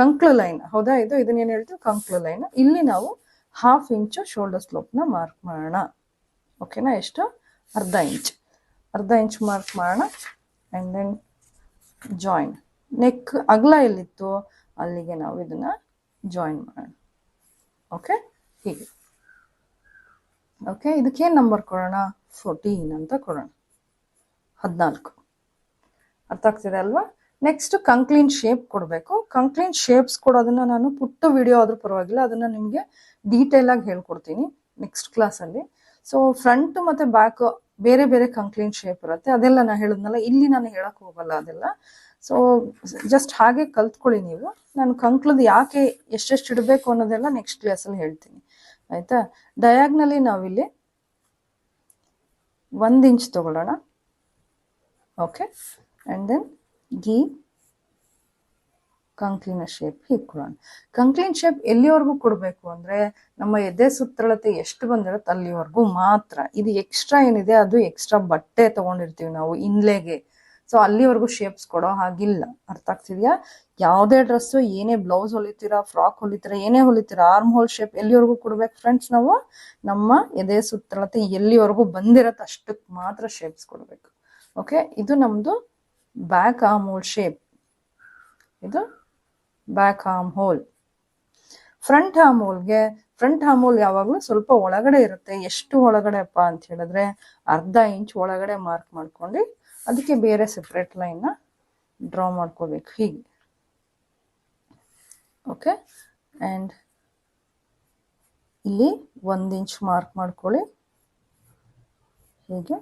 ಕಂಕ್ಲು ಲೈನ್ ಹೌದಾ ಇದು? ಇದನ್ನೇನು ಹೇಳ್ತೀವಿ? ಕಂಕ್ಲು ಲೈನ್ ಇಲ್ಲಿ ನಾವು ಹಾಫ್ ಇಂಚು ಶೋಲ್ಡರ್ ಸ್ಲೋಪ್ನ ಮಾರ್ಕ್ ಮಾಡೋಣ. ಓಕೆನಾ ಎಷ್ಟು? ಅರ್ಧ ಇಂಚ್ ಅರ್ಧ ಇಂಚ್ ಮಾರ್ಕ್ ಮಾಡೋಣ ಆ್ಯಂಡ್ ದೆನ್ ಜಾಯಿನ್ ನೆಕ್ ಅಗಲ ಎಲ್ಲಿತ್ತು? ಅಲ್ಲಿಗೆ ನಾವು ಇದನ್ನ ಜಾಯಿನ್ ಮಾಡೋಣ. ಓಕೆ ಹೀಗೆ. ಓಕೆ ಇದಕ್ಕೇನು ನಂಬರ್ ಕೊಡೋಣ? ಫೋರ್ಟೀನ್ ಅಂತ ಕೊಡೋಣ. ಹದಿನಾಲ್ಕು. ಅರ್ಥ ಆಗ್ತಿದೆ ಅಲ್ವಾ? ನೆಕ್ಸ್ಟ್ ಕಂಕ್ಲೀನ್ ಶೇಪ್ ಕೊಡಬೇಕು. ಕಂಕ್ಲೀನ್ ಶೇಪ್ಸ್ ಕೊಡೋದನ್ನ ನಾನು ಪುಟ್ಟ ವಿಡಿಯೋ ಆದ್ರೂ ಪರವಾಗಿಲ್ಲ. ಅದನ್ನ ನಿಮಗೆ ಡೀಟೇಲ್ ಆಗಿ ಹೇಳ್ಕೊಡ್ತೀನಿ ನೆಕ್ಸ್ಟ್ ಕ್ಲಾಸಲ್ಲಿ ಸೊ ಫ್ರಂಟ್ ಮತ್ತೆ ಬ್ಯಾಕ್ ಬೇರೆ ಬೇರೆ ಕಂಕ್ಲೀನ್ ಶೇಪ್ ಇರುತ್ತೆ. ಅದೆಲ್ಲ ನಾನು ಹೇಳಿದ್ನಲ್ಲ, ಇಲ್ಲಿ ನಾನು ಹೇಳಕ್ ಹೋಗಲ್ಲ ಅದೆಲ್ಲ. ಸೊ ಜಸ್ಟ್ ಹಾಗೆ ಕಲ್ತ್ಕೊಳ್ಳಿ ನೀವು. ನಾನು ಕಂಕ್ಳದ್ ಯಾಕೆ ಎಷ್ಟೆಷ್ಟು ಇಡಬೇಕು ಅನ್ನೋದೆಲ್ಲ ನೆಕ್ಸ್ಟ್ ಕ್ಲಾಸಲ್ಲಿ ಹೇಳ್ತೀನಿ. ಆಯ್ತಾ? ಡಯಾಗ್ನಲ್ಲಿ ನಾವಿಲ್ಲಿ ಒಂದು ಇಂಚ್ ತಗೊಳ್ಳೋಣ. ಓಕೆ ಆ್ಯಂಡ್ ದೆನ್ ಗೀ ಕಂಕ್ಲಿನ ಶೇಪ್ ಹೀಗೆ ಕೊಡೋಣ ಕಂಕ್ಲಿನ್ ಶೇಪ್ ಎಲ್ಲಿವರೆಗೂ ಕೊಡಬೇಕು ಅಂದರೆ ನಮ್ಮ ಎದೆ ಸುತ್ತಳತೆ ಎಷ್ಟು ಬಂದಿರುತ್ತೆ ಅಲ್ಲಿವರೆಗೂ ಮಾತ್ರ. ಇದು ಎಕ್ಸ್ಟ್ರಾ ಏನಿದೆ, ಅದು ಎಕ್ಸ್ಟ್ರಾ ಬಟ್ಟೆ ತೊಗೊಂಡಿರ್ತೀವಿ ನಾವು, ಇನ್ಲೆಗೆ. ಸೊ ಅಲ್ಲಿವರೆಗೂ ಶೇಪ್ಸ್ ಕೊಡೋ ಹಾಗಿಲ್ಲ. ಅರ್ಥ ಆಗ್ತಿದ್ಯಾ? ಯಾವುದೇ ಡ್ರೆಸ್ಸು ಏನೇ ಬ್ಲೌಸ್ ಹೊಲಿತೀರಾ ಫ್ರಾಕ್ ಹೊಲಿತೀರಾ, ಏನೇ ಹೊಲಿತೀರಾ ಆರ್ಮ್ ಹೋಲ್ ಶೇಪ್ ಎಲ್ಲಿವರೆಗೂ ಕೊಡ್ಬೇಕು ಫ್ರೆಂಡ್ಸ್ ನಾವು? ನಮ್ಮ ಎದೆ ಸುತ್ತಳತೆ ಎಲ್ಲಿವರೆಗೂ ಬಂದಿರತ್ತೆ ಅಷ್ಟಕ್ಕೆ ಮಾತ್ರ ಶೇಪ್ಸ್ ಕೊಡಬೇಕು. ಓಕೆ ಇದು ನಮ್ಮದು ಬ್ಯಾಕ್ ಆರ್ಮ್ ಹೋಲ್ ಶೇಪ್ ಇದು back arm hole front arm ಹೋಲ್ಗೆ front arm hole ಯಾವಾಗಲೂ ಸ್ವಲ್ಪ ಒಳಗಡೆ ಇರುತ್ತೆ. ಎಷ್ಟು ಒಳಗಡೆ ಅಪ್ಪ ಅಂತ ಹೇಳಿದ್ರೆ ಅರ್ಧ ಇಂಚ್ ಒಳಗಡೆ ಮಾರ್ಕ್ ಮಾಡ್ಕೊಂಡು ಅದಕ್ಕೆ ಬೇರೆ ಸೆಪ್ರೇಟ್ ಲೈನ್ನ ಡ್ರಾ ಮಾಡ್ಕೋಬೇಕು. ಹೀಗೆ. ಓಕೆ ಆ್ಯಂಡ್ ಇಲ್ಲಿ ಒಂದು ಇಂಚ್ ಮಾರ್ಕ್ ಮಾಡ್ಕೊಳ್ಳಿ. ಹೀಗೆ.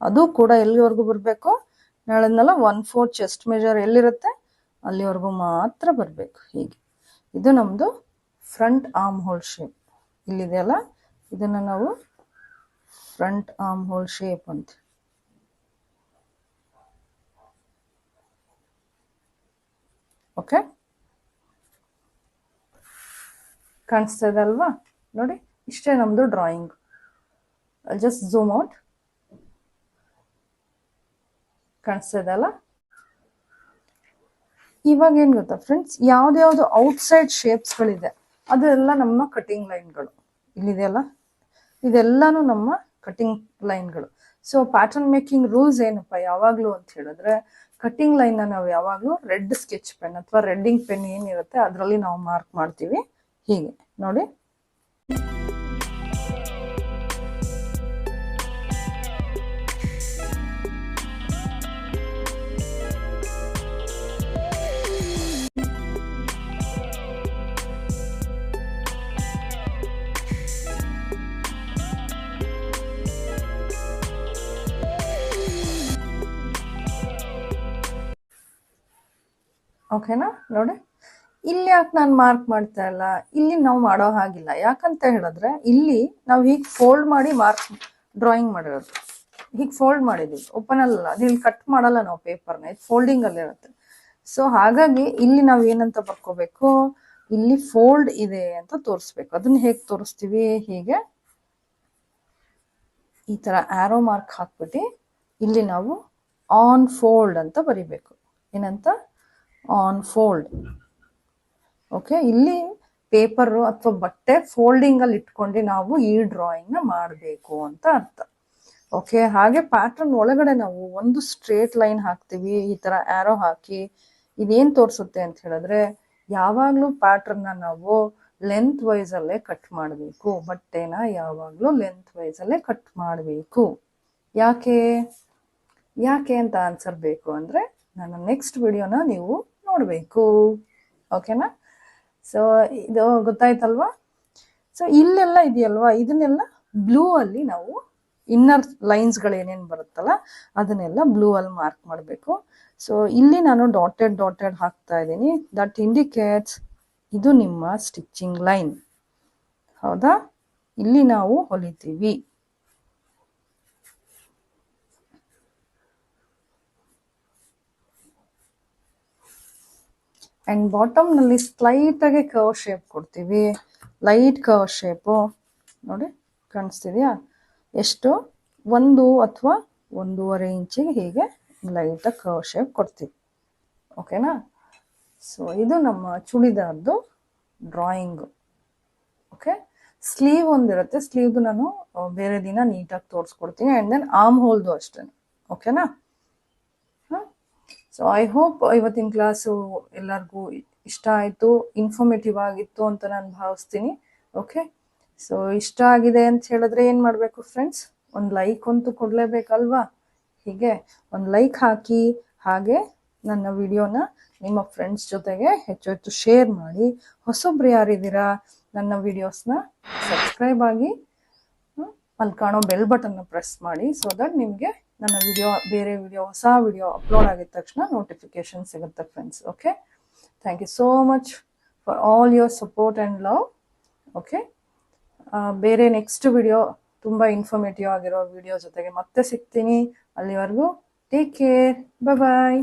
ಅದು ಕೂಡ ಎಲ್ಲಿವರೆಗೂ ಬರಬೇಕು? ಹೇಳಿದ್ನಲ್ಲ ಒನ್ ಫೋರ್ ಚೆಸ್ಟ್ ಮೆಜರ್ ಎಲ್ಲಿರುತ್ತೆ? ಅಲ್ಲಿವರೆಗೂ ಮಾತ್ರ ಬರಬೇಕು. ಹೀಗೆ. ಇದು ನಮ್ಮದು ಫ್ರಂಟ್ ಆರ್ಮ್ ಹೋಲ್ ಶೇಪ್ ಇಲ್ಲಿದೆಯಲ್ಲ ಇದನ್ನು ನಾವು ಫ್ರಂಟ್ ಆರ್ಮ್ ಹೋಲ್ ಶೇಪ್ ಅಂತ ಓಕೆ ಕಾಣಿಸ್ತಾ ಇದೆ ಅಲ್ವಾ ನೋಡಿ, ಇಷ್ಟೇ ನಮ್ಮದು ಡ್ರಾಯಿಂಗ್ ಜಸ್ಟ್ ಝೂಮ್ ಔಟ್ ಕಾಣಿಸ್ತಾ ಇದೆ ಅಲ್ಲ ಇವಾಗ ಏನ್ ಗೊತ್ತಾ ಫ್ರೆಂಡ್ಸ್ ಯಾವ್ದ್ಯಾವ್ದು ಔಟ್ಸೈಡ್ ಶೇಪ್ಸ್ಗಳಿದೆ ಅದೆಲ್ಲ ನಮ್ಮ ಕಟಿಂಗ್ ಲೈನ್ಗಳು ಇಲ್ಲಿದೆಯಲ್ಲ ಇದೆಲ್ಲಾನು ನಮ್ಮ ಕಟಿಂಗ್ ಲೈನ್ಗಳು ಸೊ ಪ್ಯಾಟರ್ನ್ ಮೇಕಿಂಗ್ ರೂಲ್ಸ್ ಏನಪ್ಪ ಯಾವಾಗಲೂ ಅಂತ ಹೇಳಿದ್ರೆ ಕಟಿಂಗ್ ಲೈನ್ನ ನಾವು ಯಾವಾಗಲೂ ರೆಡ್ ಸ್ಕೆಚ್ ಪೆನ್ ಅಥವಾ ರೆಡ್ಡಿಂಗ್ ಪೆನ್ ಏನಿರುತ್ತೆ ಅದರಲ್ಲಿ ನಾವು ಮಾರ್ಕ್ ಮಾಡ್ತೀವಿ ಹೀಗೆ. ನೋಡಿ ಓಕೆನಾ ನೋಡಿ. ಇಲ್ಲಿ ಯಾಕೆ ನಾನು ಮಾರ್ಕ್ ಮಾಡ್ತಾ ಇಲ್ಲ? ಇಲ್ಲಿ ನಾವು ಮಾಡೋ ಹಾಗಿಲ್ಲ. ಯಾಕಂತ ಹೇಳಿದ್ರೆ, ಇಲ್ಲಿ ನಾವು ಹೀಗೆ ಫೋಲ್ಡ್ ಮಾಡಿ ಮಾರ್ಕ್ ಡ್ರಾಯಿಂಗ್ ಮಾಡಿರೋದು. ಹೀಗೆ ಫೋಲ್ಡ್ ಮಾಡಿದ್ದೀವಿ ಓಪನ್ ಅಲ್ಲ ಅದು ಇಲ್ಲಿ ಕಟ್ ಮಾಡಲ್ಲ ನಾವು ಪೇಪರ್ನ ಇದು ಫೋಲ್ಡಿಂಗ್ ಅಲ್ಲಿ ಇರುತ್ತೆ. ಸೊ ಹಾಗಾಗಿ ಇಲ್ಲಿ ನಾವು ಏನಂತ ಬರ್ಕೋಬೇಕು? ಇಲ್ಲಿ ಫೋಲ್ಡ್ ಇದೆ ಅಂತ ತೋರಿಸ್ಬೇಕು. ಅದನ್ನ ಹೇಗೆ ತೋರಿಸ್ತೀವಿ? ಹೀಗೆ. ಈ ತರ ಆ್ಯರೋ ಮಾರ್ಕ್ ಹಾಕ್ಬಿಟ್ಟು ಇಲ್ಲಿ ನಾವು ಆನ್ ಫೋಲ್ಡ್ ಅಂತ ಬರಿಬೇಕು. ಏನಂತ? ಆನ್ ಫೋಲ್ಡ್ ಓಕೆ ಇಲ್ಲಿ ಪೇಪರ್ ಅಥವಾ ಬಟ್ಟೆ ಫೋಲ್ಡಿಂಗ್ ಅಲ್ಲಿ ಇಟ್ಕೊಂಡು ನಾವು ಈ ಡ್ರಾಯಿಂಗ್ನ ಮಾಡಬೇಕು ಅಂತ ಅರ್ಥ. ಓಕೆ ಹಾಗೆ ಪ್ಯಾಟರ್ನ್ ಒಳಗಡೆ ನಾವು ಒಂದು ಸ್ಟ್ರೇಟ್ ಲೈನ್ ಹಾಕ್ತೀವಿ, ಈ ತರ ಆರೋ ಹಾಕಿ ಇದೇನ್ ತೋರಿಸುತ್ತೆ ಅಂತ ಹೇಳಿದ್ರೆ ಯಾವಾಗ್ಲೂ ಪ್ಯಾಟ್ರನ್ನ ನಾವು ಲೆಂತ್ ವೈಸ್ ಅಲ್ಲೇ ಕಟ್ ಮಾಡಬೇಕು, ಬಟ್ಟೆನ ಯಾವಾಗ್ಲೂ ಲೆಂತ್ ವೈಸ್ ಅಲ್ಲೇ ಕಟ್ ಮಾಡಬೇಕು. ಯಾಕೆ? ಯಾಕೆ ಅಂತ ಆನ್ಸರ್ ಬೇಕು ಅಂದ್ರೆ ನನ್ನ ನೆಕ್ಸ್ಟ್ ವಿಡಿಯೋನ ನೀವು ನೋಡಬೇಕು. ಓಕೆನಾ ಸೊ ಇದು ಗೊತ್ತಾಯ್ತಲ್ವಾ? ಸೊ ಇಲ್ಲೆಲ್ಲ ಇದೆಯಲ್ವಾ? ಇದನ್ನೆಲ್ಲ ಬ್ಲೂ ಅಲ್ಲಿ ನಾವು ಇನ್ನರ್ ಲೈನ್ಸ್ಗಳು ಏನೇನು ಬರುತ್ತಲ್ಲ, ಅದನ್ನೆಲ್ಲ ಬ್ಲೂ ಅಲ್ಲಿ ಮಾರ್ಕ್ ಮಾಡಬೇಕು. ಸೊ ಇಲ್ಲಿ ನಾನು ಡಾಟೆಡ್ ಡಾಟೆಡ್ ಹಾಕ್ತಾ ಇದ್ದೀನಿ. ದಟ್ ಇಂಡಿಕೇಟ್ಸ್ ಇದು ನಿಮ್ಮ ಸ್ಟಿಚಿಂಗ್ ಲೈನ್ ಹೌದಾ? ಇಲ್ಲಿ ನಾವು ಹೊಲಿತೀವಿ. ಆ್ಯಂಡ್ ಬಾಟಮ್ನಲ್ಲಿ ಸ್ಲೈಟಾಗಿ ಕರ್ವ್ ಶೇಪ್ ಕೊಡ್ತೀವಿ. ಲೈಟ್ ಕರ್ವ್ ಶೇಪು ನೋಡಿ, ಕಾಣಿಸ್ತಿದೆಯಾ? ಎಷ್ಟು? ಒಂದು ಅಥವಾ ಒಂದೂವರೆ ಇಂಚಿಗೆ ಹೀಗೆ ಲೈಟಾಗಿ ಕರ್ವ್ ಶೇಪ್ ಕೊಡ್ತೀವಿ. ಓಕೆನಾ ಸೊ ಇದು ನಮ್ಮ ಚೂಡಿದಾರ್ದು ಡ್ರಾಯಿಂಗು ಓಕೆ ಸ್ಲೀವ್ ಒಂದಿರುತ್ತೆ. ಸ್ಲೀವ್ದು ನಾನು ಬೇರೆ ದಿನ ನೀಟಾಗಿ ತೋರಿಸ್ಕೊಡ್ತೀನಿ. ಆ್ಯಂಡ್ ದೆನ್ ಆರ್ಮ್ ಹೋಲ್ದು ಅಷ್ಟೇ ಓಕೆನಾ ಸೊ ಐ ಹೋಪ್ ಇವತ್ತಿನ ಕ್ಲಾಸು ಎಲ್ಲರಿಗೂ ಇಷ್ಟ ಆಯಿತು ಇನ್ಫಾರ್ಮೇಟಿವ್ ಆಗಿತ್ತು ಅಂತ ನಾನು ಭಾವಿಸ್ತೀನಿ ಓಕೆ ಸೊ ಇಷ್ಟ ಆಗಿದೆ ಅಂತ ಹೇಳಿದ್ರೆ ಏನು ಮಾಡಬೇಕು ಫ್ರೆಂಡ್ಸ್ ಒಂದು ಲೈಕ್ ಅಂತೂ ಕೊಡಲೇಬೇಕಲ್ವಾ? ಹೀಗೆ ಒಂದು ಲೈಕ್ ಹಾಕಿ, ಹಾಗೆ ನನ್ನ ವಿಡಿಯೋನ ನಿಮ್ಮ ಫ್ರೆಂಡ್ಸ್ ಜೊತೆಗೆ ಹೆಚ್ಚು ಹೆಚ್ಚು ಶೇರ್ ಮಾಡಿ, ಹೊಸೊಬ್ರು ಯಾರಿದ್ದೀರಾ, ನನ್ನ ವಿಡಿಯೋಸ್ನ ಸಬ್ಸ್ಕ್ರೈಬ್ ಆಗಿ ಅಲ್ಲಿ ಕಾಣೋ ಬೆಲ್ ಬಟನ್ನ ಪ್ರೆಸ್ ಮಾಡಿ ಸೊ ದಟ್ ನಿಮಗೆ ನನ್ನ ವಿಡಿಯೋ, ಬೇರೆ ವಿಡಿಯೋ, ಹೊಸ ವಿಡಿಯೋ ಅಪ್ಲೋಡ್ ಆಗಿದ ತಕ್ಷಣ ನೋಟಿಫಿಕೇಶನ್ ಸಿಗುತ್ತೆ friends okay thank you so much for all your support and love okay ಬೇರೆ ನೆಕ್ಸ್ಟ್ ವಿಡಿಯೋ ತುಂಬ ಇನ್ಫಾರ್ಮೇಟಿವ್ ಆಗಿರೋ ವಿಡಿಯೋ ಜೊತೆಗೆ ಮತ್ತೆ ಸಿಗ್ತೀನಿ. ಅಲ್ಲಿವರೆಗೂ ಟೇಕ್ ಕೇರ್ ಬಾಯ್